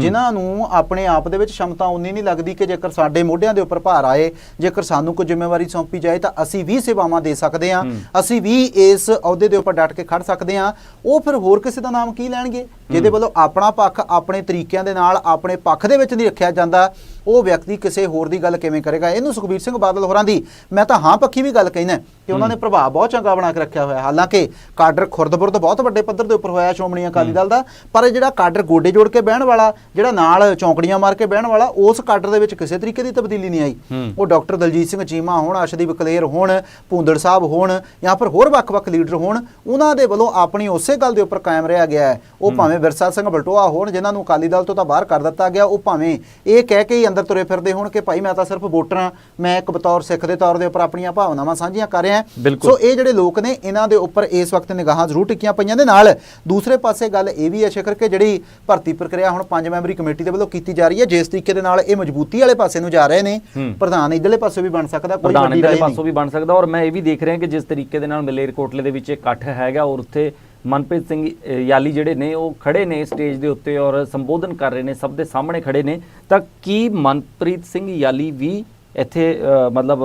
ਜਿਨ੍ਹਾਂ ਨੂੰ ਆਪਣੇ ਆਪ ਦੇ ਵਿੱਚ ਸ਼ਮਤਾ ਉਨੀ ਨਹੀਂ ਲੱਗਦੀ ਕਿ ਜੇਕਰ ਸਾਡੇ ਮੋਢਿਆਂ ਦੇ ਉੱਪਰ ਭਾਰ ਆਏ ਜੇਕਰ ਸਾਨੂੰ ਕੋਈ ਜ਼ਿੰਮੇਵਾਰੀ ਸੌਂਪੀ ਜਾਏ ਤਾਂ ਅਸੀਂ ਵੀ ਸੇਵਾਵਾਂ ਦੇ ਸਕਦੇ ਹਾਂ। ਅਸੀਂ ਵੀ ਇਸ ਅਹੁਦੇ ਦੇ ਉੱਪਰ ਡਟ ਕੇ ਖੜ ਸਕਦੇ ਹਾਂ। ਉਹ ਫਿਰ ਹੋਰ ਕਿਸੇ ਦਾ ਨਾਮ ਕੀ ਲੈਣਗੇ? ਜਿਹਦੇ ਵੱਲੋਂ ਆਪਣਾ ਪੱਖ ਆਪਣੇ ਤਰੀਕਿਆਂ ਦੇ ਨਾਲ ਆਪਣੇ ਪੱਖ ਦੇ ਵਿੱਚ ਨਹੀਂ ਰੱਖਿਆ ਜਾਂਦਾ ਉਹ ਵਿਅਕਤੀ ਕਿਸੇ ਹੋਰ ਦੀ ਗੱਲ ਕਿਵੇਂ ਕਰੇਗਾ? ਇਹਨੂੰ ਸੁਖਬੀਰ ਸਿੰਘ ਬਾਦਲ ਹੋਰਾਂ ਦੀ ਮੈਂ ਤਾਂ ਹਾਂ ਪੱਖੀ ਵੀ ਗੱਲ ਕਹਿਣਾ ਕਿ ਉਹਨਾਂ ਨੇ ਪ੍ਰਭਾਵ ਬਹੁਤ ਚੰਗਾ ਬਣਾ ਕੇ ਰੱਖਿਆ ਹੋਇਆ। ਹਾਲਾਂਕਿ ਕਾਡਰ ਖੁਰਦਬੁਰਦ ਬਹੁਤ ਵੱਡੇ ਪੱਧਰ ਦੇ ਉੱਪਰ ਹੋਇਆ ਸ਼੍ਰੋਮਣੀ ਅਕਾਲੀ ਦਲ ਦਾ ਪਰ ਜਿਹੜਾ ਕਾਡਰ ਗੋਡੇ ਜੋੜ ਕੇ ਬਹਿਣ ਵਾਲਾ ਜਿਹੜਾ ਨਾਲ ਚੌਂਕੜੀਆਂ ਮਾਰ ਕੇ ਬਹਿਣ ਵਾਲਾ ਉਸ ਕਾਡਰ ਦੇ ਵਿੱਚ ਕਿਸੇ ਤਰੀਕੇ ਦੀ ਤਬਦੀਲੀ ਨਹੀਂ ਆਈ। ਉਹ ਡਾਕਟਰ ਦਲਜੀਤ ਸਿੰਘ ਚੀਮਾ ਹੋਣ ਅਰਸ਼ਦੀਪ ਕਲੇਰ ਹੋਣ ਭੂੰਦੜ ਸਾਹਿਬ ਹੋਣ ਜਾਂ ਫਿਰ ਹੋਰ ਵੱਖ-ਵੱਖ ਲੀਡਰ ਹੋਣ ਉਹਨਾਂ ਦੇ ਵੱਲੋਂ ਆਪਣੀ ਉਸੇ ਗੱਲ ਦੇ ਉੱਪਰ ਕਾਇਮ ਰਿਹਾ ਗਿਆ ਹੈ। ਉਹ ਭਾਵੇਂ ਵਿਰਸਾ ਸਿੰਘ ਬਲਟੋਆ ਹੋਣ ਜਿਨ੍ਹਾਂ ਨੂੰ ਅਕਾਲੀ ਦਲ ਤੋਂ ਤਾਂ ਬਾਹਰ ਕਰ ਦਿੱਤਾ ਗਿਆ ਉਹ ਭਾਵੇਂ ਇਹ ਕਹਿ ਕੇ ਹੀ ਅੰਦਰ ਤੁਰੇ ਫਿਰਦੇ ਹੋਣ ਕਿ ਭਾਈ ਮੈਂ ਤਾਂ ਸਿਰਫ ਵੋਟਰ ਹਾਂ ਮੈਂ ਇੱਕ ਬਤੌਰ ਸਿੱਖ ਦੇ ਤੌਰ ਦੇ ਉੱਪਰ ਆਪਣੀਆਂ ਭਾਵਨਾਵਾਂ ਸਾਂਝੀਆਂ ਕਰ ਰਿਹਾ। ਸੋ ਇਹ ਜਿਹੜੇ ਲੋਕ ਨੇ ਇਹਨਾਂ ਦੇ ਉੱਪਰ ਇਸ ਵਕਤ ਨਿਗਾਹਾਂ ਜ਼ਰੂਰ ਟਿਕੀਆਂ ਪਈਆਂ ਦੇ ਨਾਲ ਦੂਸਰੇ ਪਾਸੇ ਗੱਲ ਇਹ ਵੀ ਹੈ ਸ਼ੇਖਰ ਕਿ ਜਿਹੜੀ ਭਰਤੀ ਪ੍ਰਕਿਰਿਆ ਹੁਣ ਪੰਜ ਮੈਂਬਰੀ ਕਮੇਟੀ ਦੇ ਵੱਲੋਂ ਕੀਤੀ ਜਾ ਰਹੀ ਹੈ ਜਿਸ ਤਰੀਕੇ ਦੇ ਨਾਲ ਇਹ ਮਜ਼ਬੂਤੀ ਵਾਲੇ ਪਾਸੇ ਨੂੰ ਜਾ ਰਹੇ ਨੇ। ਪ੍ਰਧਾਨ ਇਧਰਲੇ ਪਾਸੇ ਵੀ ਬਣ ਸਕਦਾ ਕੋਈ ਵੱਡੀ ਗੱਲ ਨਹੀਂ ਪਾਸੋਂ ਵੀ ਬਣ ਸਕਦਾ ਔਰ ਮੈਂ ਇਹ ਵੀ ਦੇਖ ਰਿਹਾ ਕਿ ਜਿਸ ਤਰੀਕੇ ਦੇ ਨਾਲ ਮਲੇਰਕੋਟਲੇ ਦੇ ਵਿੱਚ ਇਕੱਠ ਹੈਗਾ ਔਰ ਉੱਥੇ ਮਨਪ੍ਰੀਤ ਸਿੰਘ ਯਾਲੀ ਜਿਹੜੇ ਨੇ ਉਹ ਖੜੇ ਨੇ ਸਟੇਜ ਦੇ ਉੱਤੇ ਔਰ ਸੰਬੋਧਨ ਕਰ ਰਹੇ ਨੇ ਸਭ ਦੇ ਸਾਹਮਣੇ ਖੜੇ ਨੇ। ਤਾਂ ਕੀ ਮਨਪ੍ਰੀਤ ਸਿੰਘ ਯਾਲੀ ਵੀ ਇੱਥੇ ਮਤਲਬ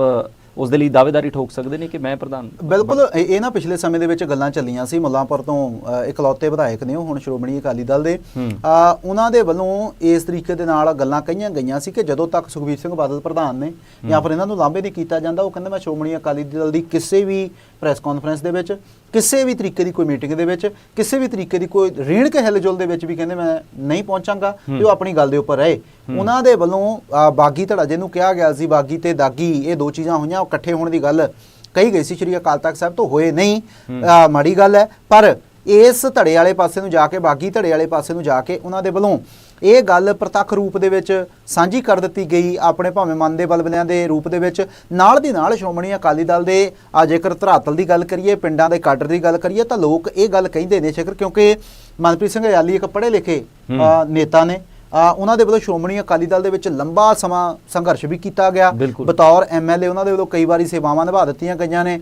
ਉਸ ਦੇ ਲਈ ਦਾਅਵੇਦਾਰੀ ਠੋਕ ਸਕਦੇ ਨੇ ਕਿ ਮੈਂ ਪ੍ਰਧਾਨ? ਬਿਲਕੁਲ ਇਹ ਨਾ ਪਿਛਲੇ ਸਮੇਂ ਦੇ ਵਿੱਚ ਗੱਲਾਂ ਚੱਲੀਆਂ ਸੀ। ਮੁੱਲਾਂਪੁਰ ਤੋਂ ਇਕਲੌਤੇ ਵਿਧਾਇਕ ਨੇ ਉਹ ਹੁਣ ਸ਼੍ਰੋਮਣੀ ਅਕਾਲੀ ਦਲ ਦੇ। ਉਹਨਾਂ ਦੇ ਵੱਲੋਂ ਇਸ ਤਰੀਕੇ ਦੇ ਨਾਲ ਗੱਲਾਂ ਕਹੀਆਂ ਗਈਆਂ ਸੀ ਕਿ ਜਦੋਂ ਤੱਕ ਸੁਖਬੀਰ ਸਿੰਘ ਬਾਦਲ ਪ੍ਰਧਾਨ ਨੇ ਜਾਂ ਫਿਰ ਇਹਨਾਂ ਨੂੰ ਲਾਂਭੇ ਨਹੀਂ ਕੀਤਾ ਜਾਂਦਾ ਉਹ ਕਹਿੰਦੇ ਮੈਂ ਸ਼੍ਰੋਮਣੀ ਅਕਾਲੀ ਦਲ ਦੀ ਕਿਸੇ ਵੀ ਪ੍ਰੈਸ ਕਾਨਫਰੰਸ ਦੇ ਵਿੱਚ ਕਿਸੇ ਵੀ ਤਰੀਕੇ ਦੀ ਕੋਈ ਮੀਟਿੰਗ ਦੇ ਵਿੱਚ ਕਿਸੇ ਵੀ ਤਰੀਕੇ ਦੀ ਕੋਈ ਰੀਣ ਕੇ ਹਿਲਜੁਲ ਦੇ ਵਿੱਚ ਵੀ ਕਹਿੰਦੇ ਮੈਂ ਨਹੀਂ ਪਹੁੰਚਾਂਗਾ ਤੇ ਉਹ ਆਪਣੀ ਗੱਲ ਦੇ ਉੱਪਰ ਰਹੇ। ਉਹਨਾਂ ਦੇ ਵੱਲੋਂ ਬਾਗੀ ਧੜਾ ਜਿਹਨੂੰ ਕਿਹਾ ਗਿਆ ਸੀ ਬਾਗੀ ਤੇ ਦਾਗੀ ਇਹ ਦੋ ਚੀਜ਼ਾਂ ਹੋਈਆਂ ਉਹ ਇਕੱਠੇ ਹੋਣ ਦੀ ਗੱਲ ਕਹੀ ਗਈ ਸੀ ਸ਼੍ਰੀ ਅਕਾਲ ਤਖਤ ਸਾਹਿਬ ਤੋਂ ਹੋਏ ਨਹੀਂ। ਮਾੜੀ ਗੱਲ ਹੈ ਪਰ ਇਸ ਧੜੇ ਵਾਲੇ ਪਾਸੇ ਨੂੰ ਜਾ ਕੇ ਬਾਗੀ ਧੜੇ ਵਾਲੇ ਪਾਸੇ ਨੂੰ ਜਾ ਕੇ ਉਹਨਾਂ ਦੇ ਵੱਲੋਂ ਇਹ ਗੱਲ ਪ੍ਰਤੱਖ ਰੂਪ ਦੇ ਵਿੱਚ ਸਾਂਝੀ ਕਰ ਦਿੱਤੀ ਗਈ ਆਪਣੇ ਭਾਵੇਂ ਮਨ ਦੇ ਬਲਬਲਿਆਂ ਦੇ ਰੂਪ ਦੇ ਵਿੱਚ। ਨਾਲ ਦੀ ਨਾਲ ਸ਼੍ਰੋਮਣੀ ਅਕਾਲੀ ਦਲ ਦੇ ਆ ਜੇਕਰ ਧਰਾਤਲ ਦੀ ਗੱਲ ਕਰੀਏ ਪਿੰਡਾਂ ਦੇ ਕਾਡਰ ਦੀ ਗੱਲ ਕਰੀਏ ਤਾਂ ਲੋਕ ਇਹ ਗੱਲ ਕਹਿੰਦੇ ਨੇ ਸ਼ੇਖਰ ਕਿਉਂਕਿ ਮਨਪ੍ਰੀਤ ਸਿੰਘ ਯਾਲੀ ਇੱਕ ਪੜ੍ਹੇ ਲਿਖੇ ਨੇਤਾ ਨੇ। ਉਹਨਾਂ ਦੇ ਵੱਲੋਂ ਸ਼੍ਰੋਮਣੀ ਅਕਾਲੀ ਦਲ ਦੇ ਵਿੱਚ ਲੰਬਾ ਸਮਾਂ ਸੰਘਰਸ਼ ਵੀ ਕੀਤਾ ਗਿਆ। ਬਤੌਰ ਐਮਐਲਏ ਉਹਨਾਂ ਦੇ ਵੱਲੋਂ ਕਈ ਵਾਰੀ ਸੇਵਾਵਾਂ ਨਿਭਾ ਦਿੱਤੀਆਂ ਗਈਆਂ ਨੇ।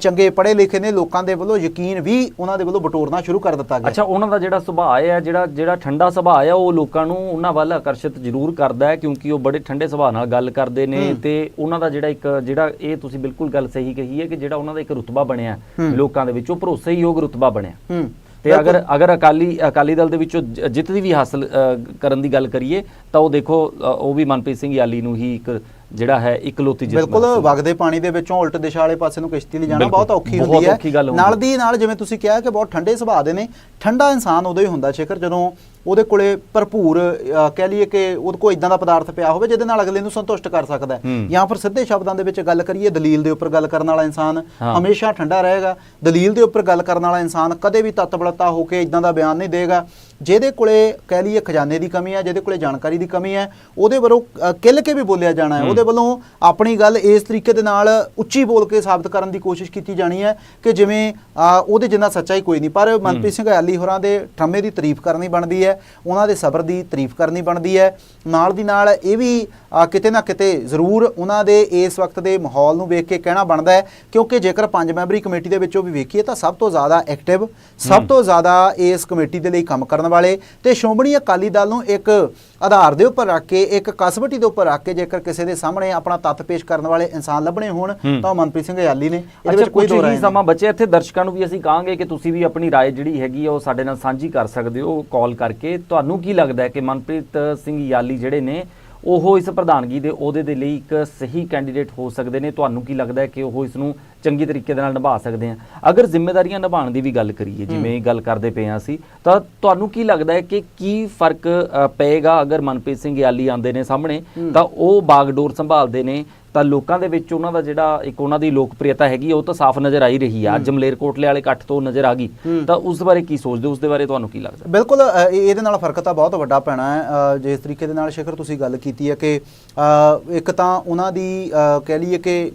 ਚੰਗੇ ਪੜ੍ਹੇ ਲਿਖੇ ਨੇ ਲੋਕਾਂ ਦੇ ਵੱਲੋਂ ਯਕੀਨ ਵੀ ਉਹਨਾਂ ਦੇ ਵੱਲੋਂ ਬਟੋਰਨਾ ਸ਼ੁਰੂ ਕਰ ਦਿੱਤਾ ਗਿਆ। ਅੱਛਾ ਉਹਨਾਂ ਦਾ ਜਿਹੜਾ ਸੁਭਾਅ ਹੈ ਜਿਹੜਾ ਜਿਹੜਾ ਠੰਡਾ ਸੁਭਾਅ ਹੈ ਉਹ ਲੋਕਾਂ ਨੂੰ ਉਹਨਾਂ ਵੱਲ ਆਕਰਸ਼ਿਤ ਜ਼ਰੂਰ ਕਰਦਾ ਹੈ ਕਿਉਂਕਿ ਉਹ ਬੜੇ ਠੰਡੇ ਸੁਭਾਅ ਨਾਲ ਗੱਲ ਕਰਦੇ ਨੇ ਤੇ ਉਹਨਾਂ ਦਾ ਜਿਹੜਾ ਇੱਕ ਜਿਹੜਾ ਇਹ ਤੁਸੀਂ ਬਿਲਕੁਲ ਗੱਲ ਸਹੀ ਕਹੀ ਹੈ ਕਿ ਜਿਹੜਾ ਉਹਨਾਂ ਦਾ ਇੱਕ ਰੁਤਬਾ ਬਣਿਆ। ਲੋਕਾਂ ਦੇ ਵਿੱਚ ਉਹ ਭਰੋਸੇਯੋਗ ਰੁਤਬਾ ਬਣਿਆ। ਤੇ ਅਗਰ ਅਗਰ ਅਕਾਲੀ ਅਕਾਲੀ ਦਲ ਦੇ ਵਿੱਚੋਂ ਜਿੱਤ ਦੀ ਵੀ ਹਾਸਲ ਕਰਨ ਦੀ ਗੱਲ ਕਰੀਏ ਤਾਂ ਉਹ ਦੇਖੋ ਉਹ ਵੀ ਮਨਪ੍ਰੀਤ ਸਿੰਘ ਯਾਲੀ ਨੂੰ ਹੀ ਇੱਕ ਜਿਹੜਾ ਹੈ ਇਕਲੌਤੀ ਜਿੱਤ ਬਿਲਕੁਲ ਵਗਦੇ ਪਾਣੀ ਦੇ ਵਿੱਚੋਂ ਉਲਟ ਦਿਸ਼ਾ ਵਾਲੇ ਪਾਸੇ ਨੂੰ ਕਿਸ਼ਤੀ ਲਿਜਾਣਾ ਬਿਲਕੁਲ। ਬਹੁਤ ਔਖੀ ਹੁੰਦੀ ਹੈ ਨਾਲ ਦੀ ਨਾਲ ਜਿਵੇਂ ਤੁਸੀਂ ਕਿਹਾ ਕਿ ਬਹੁਤ ਠੰਡੇ ਸੁਭਾਅ ਦੇ ਨੇ ਠੰਡਾ ਇਨਸਾਨ ਉਦੋਂ ਹੀ ਹੁੰਦਾ ਸ਼ੇਖਰ ਜਦੋਂ ਉਹਦੇ ਕੋਲੇ ਭਰਪੂਰ ਕਹਿ ਲਈਏ ਕਿ ਉਹਦੇ ਕੋਲ ਇਦਾਂ ਦਾ ਪਦਾਰਥ ਪਿਆ ਹੋਵੇ ਜਿਹਦੇ ਨਾਲ ਅਗਲੇ ਨੂੰ ਸੰਤੁਸ਼ਟ ਕਰ ਸਕਦਾ ਹੈ। ਜਾਂ ਫਿਰ ਸਿੱਧੇ ਸ਼ਬਦਾਂ ਦੇ ਵਿੱਚ ਗੱਲ ਕਰੀਏ ਦਲੀਲ ਦੇ ਉੱਪਰ ਗੱਲ ਕਰਨ ਵਾਲਾ ਇਨਸਾਨ। ਹਮੇਸ਼ਾ ਠੰਡਾ ਰਹੇਗਾ ਦਲੀਲ ਦੇ ਉੱਪਰ ਗੱਲ ਕਰਨ ਵਾਲਾ ਇਨਸਾਨ ਕਦੇ ਵੀ ਤਤਬੜਤਾ ਹੋ ਕੇ ਇਦਾਂ ਦਾ ਬਿਆਨ ਨਹੀਂ ਦੇਗਾ ਜਿਹਦੇ ਕੋਲੇ ਕਹਿ ਲਈਏ ਖਜ਼ਾਨੇ ਦੀ ਕਮੀ ਹੈ ਜਿਹਦੇ ਕੋਲੇ ਜਾਣਕਾਰੀ ਦੀ ਕਮੀ ਹੈ ਉਹਦੇ ਵੱਲੋਂ ਕਿੱਲ ਕੇ ਵੀ ਬੋਲਿਆ ਜਾਣਾ ਹੈ। ਉਹਦੇ ਵੱਲੋਂ ਆਪਣੀ ਗੱਲ ਇਸ ਤਰੀਕੇ ਦੇ ਨਾਲ ਉੱਚੀ ਬੋਲ ਕੇ ਸਾਬਤ ਕਰਨ ਦੀ ਕੋਸ਼ਿਸ਼ ਕੀਤੀ ਜਾਣੀ ਹੈ ਕਿ ਜਿਵੇਂ ਉਹਦੇ ਜਿੰਨਾ ਸੱਚਾਈ ਕੋਈ ਨਹੀਂ ਪਰ ਮਨਪ੍ਰੀਤ ਸਿੰਘ ਆਲੀ ਹੋਰਾਂ ਦੇ ਠਰਮੇ ਦੀ ਤਾਰੀਫ ਕਰਨੀ ਬਣਦੀ ਹੈ ਉਹਨਾਂ ਦੇ ਸਬਰ ਦੀ ਤਾਰੀਫ ਕਰਨੀ ਬਣਦੀ ਹੈ। ਨਾਲ ਦੀ ਨਾਲ ਇਹ ਵੀ ਕਿਤੇ ਨਾ ਕਿਤੇ ਜ਼ਰੂਰ ਉਹਨਾਂ ਦੇ ਇਸ ਵਕਤ ਦੇ ਮਾਹੌਲ ਨੂੰ ਵੇਖ ਕੇ ਕਹਿਣਾ ਬਣਦਾ ਹੈ ਕਿਉਂਕਿ ਜੇਕਰ ਪੰਜ ਮੈਂਬਰੀ ਕਮੇਟੀ ਦੇ ਵਿੱਚੋਂ ਵੀ ਵੇਖੀਏ ਤਾਂ ਸਭ ਤੋਂ ਜ਼ਿਆਦਾ ਐਕਟਿਵ ਸਭ ਤੋਂ ਜ਼ਿਆਦਾ ਇਸ ਕਮੇਟੀ ਦੇ ਲਈ ਕੰਮ ਕਰਨ ਆਉਣ ਵਾਲੇ ਤੇ ਸ਼੍ਰੋਮਣੀ ਅਕਾਲੀ ਦਲ ਨੂੰ ਇੱਕ ਆਧਾਰ ਦੇ ਉੱਪਰ ਰੱਖ ਕੇ ਇੱਕ ਕਸਵਟੀ ਦੇ ਉੱਪਰ ਰੱਖ ਕੇ ਜੇਕਰ ਕਿਸੇ ਦੇ ਸਾਹਮਣੇ ਆਪਣਾ ਤੱਤ ਪੇਸ਼ ਕਰਨ ਵਾਲੇ ਇਨਸਾਨ ਲੱਭਣੇ ਹੋਣ ਤਾਂ ਮਨਪ੍ਰੀਤ ਸਿੰਘ ਯਾਲੀ ਨੇ। ਇਹਦੇ ਵਿੱਚ ਕੋਈ ਦੋ ਨਹੀਂ ਸਮਾਂ ਬਚਿਆ। ਇੱਥੇ ਦਰਸ਼ਕਾਂ ਨੂੰ ਵੀ ਅਸੀਂ ਕਹਾਂਗੇ ਕਿ ਤੁਸੀਂ ਵੀ ਆਪਣੀ ਰਾਏ ਜਿਹੜੀ ਹੈਗੀ ਉਹ ਸਾਡੇ ਨਾਲ ਸਾਂਝੀ ਕਰ ਸਕਦੇ ਹੋ ਕਾਲ ਕਰਕੇ। ਤੁਹਾਨੂੰ ਕੀ ਲੱਗਦਾ ਹੈ ਕਿ ਮਨਪ੍ਰੀਤ ਸਿੰਘ ਯਾਲੀ ਜਿਹੜੇ ਨੇ ਉਹ ਇਸ ਪ੍ਰਧਾਨਗੀ ਦੇ ਅਹੁਦੇ ਦੇ ਲਈ ਇੱਕ ਸਹੀ ਕੈਂਡੀਡੇਟ ਹੋ ਸਕਦੇ ਨੇ। ਤੁਹਾਨੂੰ ਕੀ ਲੱਗਦਾ ਹੈ ਕਿ ਉਹ ਇਸ ਨੂੰ ਚੰਗੀ ਤਰੀਕੇ ਦੇ ਨਾਲ ਨਿਭਾ ਸਕਦੇ ਆ? ਅਗਰ ਜ਼ਿੰਮੇਵਾਰੀਆਂ ਨਿਭਾਉਣ ਦੀ ਵੀ ਗੱਲ ਕਰੀਏ ਜਿਵੇਂ ਇਹ ਗੱਲ ਕਰਦੇ ਪਏ ਹਾਂ ਅਸੀਂ ਤਾਂ ਤੁਹਾਨੂੰ ਕੀ ਲੱਗਦਾ ਹੈ ਕਿ ਕੀ ਫ਼ਰਕ ਪਏਗਾ? ਅਗਰ ਮਨਪ੍ਰੀਤ ਸਿੰਘ ਯਾਲੀ ਆਉਂਦੇ ਨੇ ਸਾਹਮਣੇ ਤਾਂ ਉਹ ਬਾਗਡੋਰ ਸੰਭਾਲਦੇ ਨੇ ਤਾਂ ਲੋਕਾਂ ਦੇ ਵਿੱਚ ਉਹਨਾਂ ਦਾ ਜਿਹੜਾ ਇੱਕ ਉਹਨਾਂ ਦੀ ਲੋਕਪ੍ਰਿਯਤਾ ਹੈਗੀ ਉਹ ਤਾਂ ਸਾਫ਼ ਨਜ਼ਰ ਆ ਹੀ ਰਹੀ ਆ। ਅੱਜ ਮਲੇਰਕੋਟਲੇ ਵਾਲੇ ਇਕੱਠ ਤੋਂ ਨਜ਼ਰ ਆ ਗਈ। ਤਾਂ ਉਸ ਬਾਰੇ ਕੀ ਸੋਚਦੇ ਹੋ? ਉਸ ਦੇ ਬਾਰੇ ਤੁਹਾਨੂੰ ਕੀ ਲੱਗਦਾ? ਬਿਲਕੁਲ ਇਹਦੇ ਨਾਲ ਫ਼ਰਕ ਤਾਂ ਬਹੁਤ ਵੱਡਾ ਪੈਣਾ ਹੈ। ਜਿਸ ਤਰੀਕੇ ਦੇ ਨਾਲ ਸ਼ੇਖਰ ਤੁਸੀਂ ਗੱਲ ਕੀਤੀ ਹੈ ਕਿ ਇੱਕ ਤਾਂ ਉਹਨਾਂ ਦੀ ਕਹਿ ਲਈਏ ਕਿ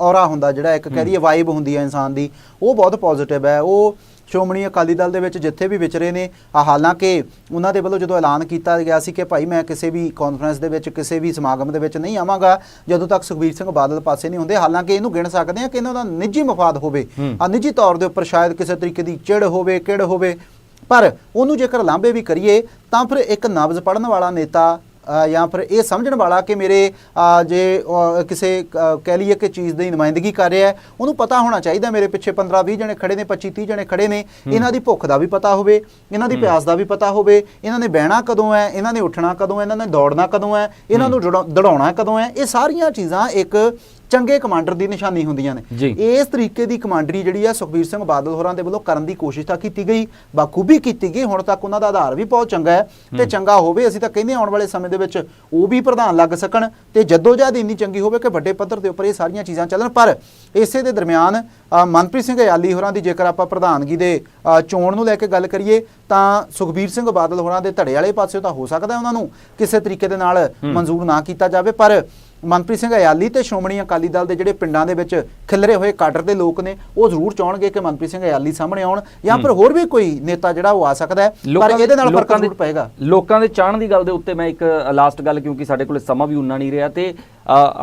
ਔਰਾ ਹੁੰਦਾ ਜਿਹੜਾ ਇੱਕ ਕਹਿ ਲਈਏ ਵਾਈਬ ਹੁੰਦੀ ਹੈ ਇਨਸਾਨ ਦੀ ਉਹ ਬਹੁਤ ਪੋਜ਼ਿਟਿਵ ਹੈ। ਉਹ ਸ਼੍ਰੋਮਣੀ ਅਕਾਲੀ ਦਲ ਦੇ ਵਿੱਚ ਜਿੱਥੇ ਵੀ ਵਿਚਰੇ ਨੇ ਆ ਹਾਲਾਂਕਿ ਉਹਨਾਂ ਦੇ ਵੱਲੋਂ ਜਦੋਂ ਐਲਾਨ ਕੀਤਾ ਗਿਆ ਸੀ ਕਿ ਭਾਈ ਮੈਂ ਕਿਸੇ ਵੀ ਕਾਨਫਰੰਸ ਦੇ ਵਿੱਚ ਕਿਸੇ ਵੀ ਸਮਾਗਮ ਦੇ ਵਿੱਚ ਨਹੀਂ ਆਵਾਂਗਾ ਜਦੋਂ ਤੱਕ ਸੁਖਬੀਰ ਸਿੰਘ ਬਾਦਲ ਪਾਸੇ ਨਹੀਂ ਹੁੰਦੇ ਹਾਲਾਂਕਿ ਇਹਨੂੰ ਗਿਣ ਸਕਦੇ ਆ ਕਿ ਇਹਨਾਂ ਦਾ ਨਿੱਜੀ ਮਫਾਦ ਹੋਵੇ। ਆ ਨਿੱਜੀ ਤੌਰ ਦੇ ਉੱਪਰ ਸ਼ਾਇਦ ਕਿਸੇ ਤਰੀਕੇ ਦੀ ਚਿੜ ਹੋਵੇ ਕਿੜ ਹੋਵੇ ਪਰ ਉਹਨੂੰ ਜੇਕਰ ਲਾਂਭੇ ਵੀ ਕਰੀਏ ਤਾਂ ਫਿਰ ਇੱਕ ਨਬਜ਼ ਪੜਨ ਵਾਲਾ ਨੇਤਾ ਜਾਂ ਫਿਰ ਇਹ ਸਮਝਣ ਵਾਲਾ ਕਿ ਮੇਰੇ ਜੇ ਕਿਸੇ ਕਹਿ ਲਈਏ ਕਿ ਚੀਜ਼ ਦੀ ਨੁਮਾਇੰਦਗੀ ਕਰ ਰਿਹਾ ਹੈ ਉਹਨੂੰ ਪਤਾ ਹੋਣਾ ਚਾਹੀਦਾ ਮੇਰੇ ਪਿੱਛੇ 15 20 ਜਣੇ ਖੜੇ ਨੇ 25 30 ਜਣੇ ਖੜੇ ਨੇ ਇਹਨਾਂ ਦੀ ਭੁੱਖ ਦਾ ਵੀ ਪਤਾ ਹੋਵੇ ਇਹਨਾਂ ਦੀ ਪਿਆਸ ਦਾ ਵੀ ਪਤਾ ਹੋਵੇ ਇਹਨਾਂ ਨੇ ਬਹਿਣਾ ਕਦੋਂ ਹੈ ਇਹਨਾਂ ਨੇ ਉੱਠਣਾ ਕਦੋਂ ਹੈ ਇਹਨਾਂ ਨੇ ਦੌੜਨਾ ਕਦੋਂ ਹੈ ਇਹਨਾਂ ਨੂੰ ਦੌੜਾ- ਦੌੜਾਉਣਾ ਕਦੋਂ ਹੈ ਇਹ ਸਾਰੀਆਂ ਚੀਜ਼ਾਂ ਇੱਕ ਚੰਗੇ ਕਮਾਂਡਰ ਦੀ ਨਿਸ਼ਾਨੀ ਹੁੰਦੀਆਂ ਨੇ। ਇਸ ਤਰੀਕੇ ਦੀ ਕਮਾਂਡਰੀ ਜਿਹੜੀ ਆ ਸੁਖਬੀਰ ਸਿੰਘ ਬਾਦਲ ਹੋਰਾਂ ਦੇ ਵੱਲੋਂ ਕਰਨ ਦੀ ਕੋਸ਼ਿਸ਼ ਤਾਂ ਕੀਤੀ ਗਈ ਬਾਖੂਬੀ ਕੀਤੀ ਗਈ ਹੁਣ ਤੱਕ ਉਹਨਾਂ ਦਾ ਆਧਾਰ ਵੀ ਬਹੁਤ ਚੰਗਾ ਹੈ ਤੇ ਚੰਗਾ ਹੋਵੇ ਅਸੀਂ ਤਾਂ ਕਹਿੰਦੇ ਆਉਣ ਵਾਲੇ ਸਮੇਂ ਦੇ ਵਿੱਚ ਉਹ ਵੀ ਪ੍ਰਧਾਨ ਲੱਗ ਸਕਣ ਤੇ ਜਦੋਜਹਿਦ ਇੰਨੀ ਚੰਗੀ ਹੋਵੇ ਕਿ ਵੱਡੇ ਪੱਧਰ ਦੇ ਉੱਪਰ ਇਹ ਸਾਰੀਆਂ ਚੀਜ਼ਾਂ ਚੱਲਣ। ਪਰ ਇਸੇ ਦੇ ਦਰਮਿਆਨ ਮਨਪ੍ਰੀਤ ਸਿੰਘ ਅਯਾਲੀ ਹੋਰਾਂ ਦੀ ਜੇਕਰ ਆਪਾਂ ਪ੍ਰਧਾਨਗੀ ਦੇ ਚੋਣ ਨੂੰ ਲੈ ਕੇ ਗੱਲ ਕਰੀਏ ਤਾਂ ਸੁਖਬੀਰ ਸਿੰਘ ਬਾਦਲ ਹੋਰਾਂ ਦੇ ਧੜੇ ਵਾਲੇ ਪਾਸਿਓਂ ਤਾਂ ਹੋ ਸਕਦਾ ਉਹਨਾਂ ਨੂੰ ਕਿਸੇ ਤਰੀਕੇ ਦੇ ਨਾਲ ਮਨਜ਼ੂਰ ਨਾ ਕੀਤਾ ਜਾਵੇ। ਪਰ ਮਨਪ੍ਰੀਤ ਸਿੰਘ ਅਯਾਲੀ ਤੇ ਸ਼੍ਰੋਮਣੀ ਅਕਾਲੀ ਦਲ ਦੇ ਜਿਹੜੇ ਪਿੰਡਾਂ ਦੇ ਵਿੱਚ ਖਿਲਰੇ ਹੋਏ ਕਾਡਰ ਦੇ ਲੋਕ ਨੇ ਉਹ ਜ਼ਰੂਰ ਚਾਹਣਗੇ ਕਿ ਮਨਪ੍ਰੀਤ ਸਿੰਘ ਅਯਾਲੀ ਸਾਹਮਣੇ ਆਉਣ ਜਾਂ ਫਿਰ ਹੋਰ ਵੀ ਕੋਈ ਨੇਤਾ ਜਿਹੜਾ ਉਹ ਆ ਸਕਦਾ ਹੈ ਪਰ ਇਹਦੇ ਨਾਲ ਫ਼ਰਕ ਜ਼ਰੂਰ ਪਏਗਾ। ਲੋਕਾਂ ਦੇ ਚਾਹਣ ਦੀ ਗੱਲ ਦੇ ਉੱਤੇ ਮੈਂ ਇੱਕ ਲਾਸਟ ਗੱਲ ਕਿਉਂਕਿ ਸਾਡੇ ਕੋਲ ਸਮਾਂ ਵੀ ਉਨਾ ਨਹੀਂ ਰਿਹਾ ਤੇ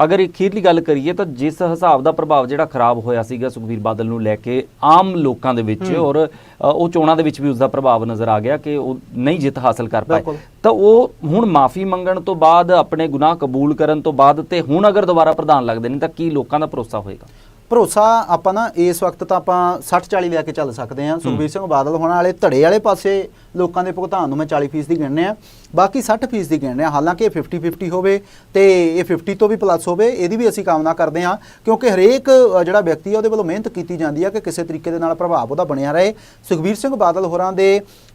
ਅਗਰ ਅਖੀਰਲੀ ਗੱਲ ਕਰੀਏ ਤਾਂ ਜਿਸ ਹਿਸਾਬ ਦਾ ਪ੍ਰਭਾਵ ਜਿਹੜਾ ਖਰਾਬ ਹੋਇਆ ਸੀਗਾ ਸੁਖਬੀਰ ਬਾਦਲ ਨੂੰ ਲੈ ਕੇ ਆਮ ਲੋਕਾਂ ਦੇ ਵਿੱਚ ਔਰ ਉਹ ਚੋਣਾਂ ਦੇ ਵਿੱਚ ਵੀ ਉਸ ਦਾ ਪ੍ਰਭਾਵ ਨਜ਼ਰ ਆ ਗਿਆ ਕਿ ਉਹ ਨਹੀਂ ਜਿੱਤ ਹਾਸਲ ਕਰ ਪਾਏ। ਤਾਂ ਉਹ ਹੁਣ ਮਾਫੀ ਮੰਗਣ ਤੋਂ ਬਾਅਦ ਆਪਣੇ ਗੁਨਾਹ ਕਬੂਲ ਕਰਨ ਤੋਂ ਬਾਅਦ ਤੇ ਹੁਣ ਅਗਰ ਦੁਬਾਰਾ ਪ੍ਰਧਾਨ ਲੱਗਦੇ ਨੇ ਤਾਂ ਕੀ ਲੋਕਾਂ ਦਾ ਭਰੋਸਾ ਹੋਏਗਾ? ਭਰੋਸਾ ਆਪਾਂ ਨਾ ਇਸ ਵਕਤ ਤਾਂ ਆਪਾਂ 60 40 ਲੈ ਕੇ ਚੱਲ ਸਕਦੇ ਹਾਂ। ਸੁਖਬੀਰ ਸਿੰਘ ਬਾਦਲ ਹੋਣ ਵਾਲੇ ਧੜੇ ਵਾਲੇ ਪਾਸੇ ਲੋਕਾਂ ਦੇ ਭੁਗਤਾਨ ਨੂੰ ਮੈਂ 40% ਦੀ ਗਿਣਨੇ ਆ। ਬਾਕੀ 60% ਦੀ ਗਿਣਨੇ ਆ। ਹਾਲਾਂਕਿ ਇਹ 50 50 ਹੋਵੇ ਤੇ ਇਹ 50 ਤੋਂ ਵੀ ਪਲੱਸ ਹੋਵੇ ਇਹਦੀ ਵੀ ਅਸੀਂ ਕਾਮਨਾ ਕਰਦੇ ਹਾਂ ਕਿਉਂਕਿ ਹਰੇਕ ਜਿਹੜਾ ਵਿਅਕਤੀ ਆ ਉਹਦੇ ਵੱਲੋਂ ਮਿਹਨਤ ਕੀਤੀ ਜਾਂਦੀ ਆ ਕਿ ਕਿਸੇ ਤਰੀਕੇ ਦੇ ਨਾਲ ਪ੍ਰਭਾਵ ਉਹਦਾ ਬਣਿਆ ਰਹੇ। ਸੁਖਬੀਰ ਸਿੰਘ ਬਾਦਲ ਹੋਰਾਂ ਦੇ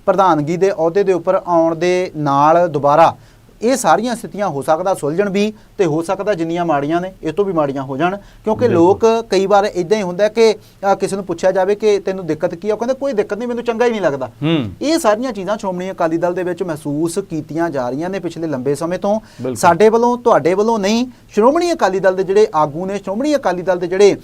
ਪ੍ਰਧਾਨਗੀ ਦੇ ਅਹੁਦੇ ਦੇ ਉੱਪਰ ਆਉਣ ਦੇ ਨਾਲ ਦੁਬਾਰਾ ਇਹ ਸਾਰੀਆਂ ਸਥਿਤੀਆਂ ਹੋ ਸਕਦਾ ਸੁਲਝਣ ਵੀ ਤੇ ਹੋ ਸਕਦਾ ਜਿੰਨੀਆਂ ਮਾੜੀਆਂ ਨੇ ਇਹ ਤੋਂ ਵੀ ਮਾੜੀਆਂ ਹੋ ਜਾਣ। ਕਿਉਂਕਿ ਲੋਕ ਕਈ ਵਾਰ ਇਦਾਂ ਹੀ ਹੁੰਦਾ ਕਿ ਕਿਸੇ ਨੂੰ ਪੁੱਛਿਆ ਜਾਵੇ ਕਿ ਤੈਨੂੰ ਦਿੱਕਤ ਕੀ ਆ ਉਹ ਕਹਿੰਦਾ ਕੋਈ ਦਿੱਕਤ ਨਹੀਂ ਮੈਨੂੰ ਚੰਗਾ ਹੀ ਨਹੀਂ ਲੱਗਦਾ। ਇਹ ਸਾਰੀਆਂ ਚੀਜ਼ਾਂ ਸ਼੍ਰੋਮਣੀ ਅਕਾਲੀ ਦਲ ਦੇ ਵਿੱਚ ਮਹਿਸੂਸ ਕੀਤੀਆਂ ਜਾ ਰਹੀਆਂ ਨੇ ਪਿਛਲੇ ਲੰਬੇ ਸਮੇਂ ਤੋਂ। ਸਾਡੇ ਵੱਲੋਂ ਤੁਹਾਡੇ ਵੱਲੋਂ ਨਹੀਂ ਸ਼੍ਰੋਮਣੀ ਅਕਾਲੀ ਦਲ ਦੇ ਜਿਹੜੇ ਆਗੂ ਨੇ ਸ਼੍ਰੋਮਣੀ ਅਕਾਲੀ ਦਲ ਦੇ ਜਿਹੜੇ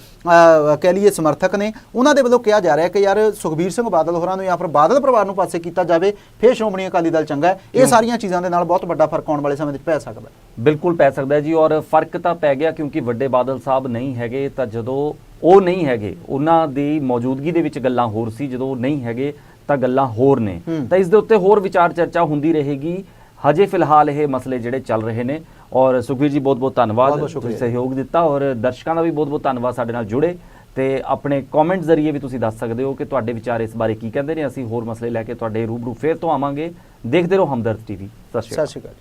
ਕਹਿ ਲਈਏ ਸਮਰਥਕ ਨੇ ਉਹਨਾਂ ਦੇ ਵੱਲੋਂ ਕਿਹਾ ਜਾ ਰਿਹਾ ਕਿ ਯਾਰ ਸੁਖਬੀਰ ਸਿੰਘ ਬਾਦਲ ਹੋਰਾਂ ਨੂੰ ਜਾਂ ਫਿਰ ਬਾਦਲ ਪਰਿਵਾਰ ਨੂੰ ਪਾਸੇ ਕੀਤਾ ਜਾਵੇ ਫਿਰ ਸ਼੍ਰੋਮਣੀ ਅਕਾਲੀ ਦਲ ਚੰਗਾ ਹੈ। ਇਹ ਸਾਰੀਆਂ ਚੀਜ਼ਾਂ ਦੇ ਨਾਲ ਬਹੁਤ ਵੱਡਾ ਫ਼ਰਕ ਆਉਣ ਵਾਲੇ ਸਮੇਂ ਵਿੱਚ ਪੈ ਸਕਦਾ ਬਿਲਕੁਲ ਪੈ ਸਕਦਾ ਹੈ ਜੀ ਔਰ ਫ਼ਰਕ ਤਾਂ ਪੈ ਗਿਆ ਕਿਉਂਕਿ ਵੱਡੇ ਬਾਦਲ ਸਾਹਿਬ ਨਹੀਂ ਹੈਗੇ ਤਾਂ ਜਦੋਂ ਉਹ ਨਹੀਂ ਹੈਗੇ ਉਹਨਾਂ ਦੀ ਮੌਜੂਦਗੀ ਦੇ ਵਿੱਚ ਗੱਲਾਂ ਹੋਰ ਸੀ ਜਦੋਂ ਉਹ ਨਹੀਂ ਹੈਗੇ ਤਾਂ ਗੱਲਾਂ ਹੋਰ ਨੇ। ਤਾਂ ਇਸ ਦੇ ਉੱਤੇ ਹੋਰ ਵਿਚਾਰ ਚਰਚਾ ਹੁੰਦੀ ਰਹੇਗੀ। ਹਜੇ ਫਿਲਹਾਲ ਇਹ ਮਸਲੇ ਜਿਹੜੇ ਚੱਲ ਰਹੇ ਨੇ ਔਰ ਸੁਖਵੀਰ ਜੀ ਬਹੁਤ ਬਹੁਤ ਧੰਨਵਾਦ ਤੁਸੀਂ। ਸਹਿਯੋਗ ਦਿੱਤਾ ਔਰ ਦਰਸ਼ਕਾਂ ਦਾ ਵੀ ਬਹੁਤ ਬਹੁਤ ਧੰਨਵਾਦ ਸਾਡੇ ਨਾਲ ਜੁੜੇ। ਤੇ ਆਪਣੇ ਕਮੈਂਟ ਜ਼ਰੀਏ ਵੀ ਤੁਸੀਂ ਦੱਸ ਸਕਦੇ ਹੋ ਕਿ ਤੁਹਾਡੇ ਵਿਚਾਰ ਇਸ ਬਾਰੇ ਕੀ ਕਹਿੰਦੇ ਨੇ। ਅਸੀਂ ਹੋਰ ਮਸਲੇ ਲੈ ਕੇ ਤੁਹਾਡੇ ਰੂਬਰੂ ਫੇਰ ਤੋਂ ਆਵਾਂਗੇ। ਦੇਖਦੇ ਰਹੋ ਹਮਦਰਦ ਟੀਵੀ ਸਤਿ ਸ਼੍ਰੀ ਅਕਾਲ।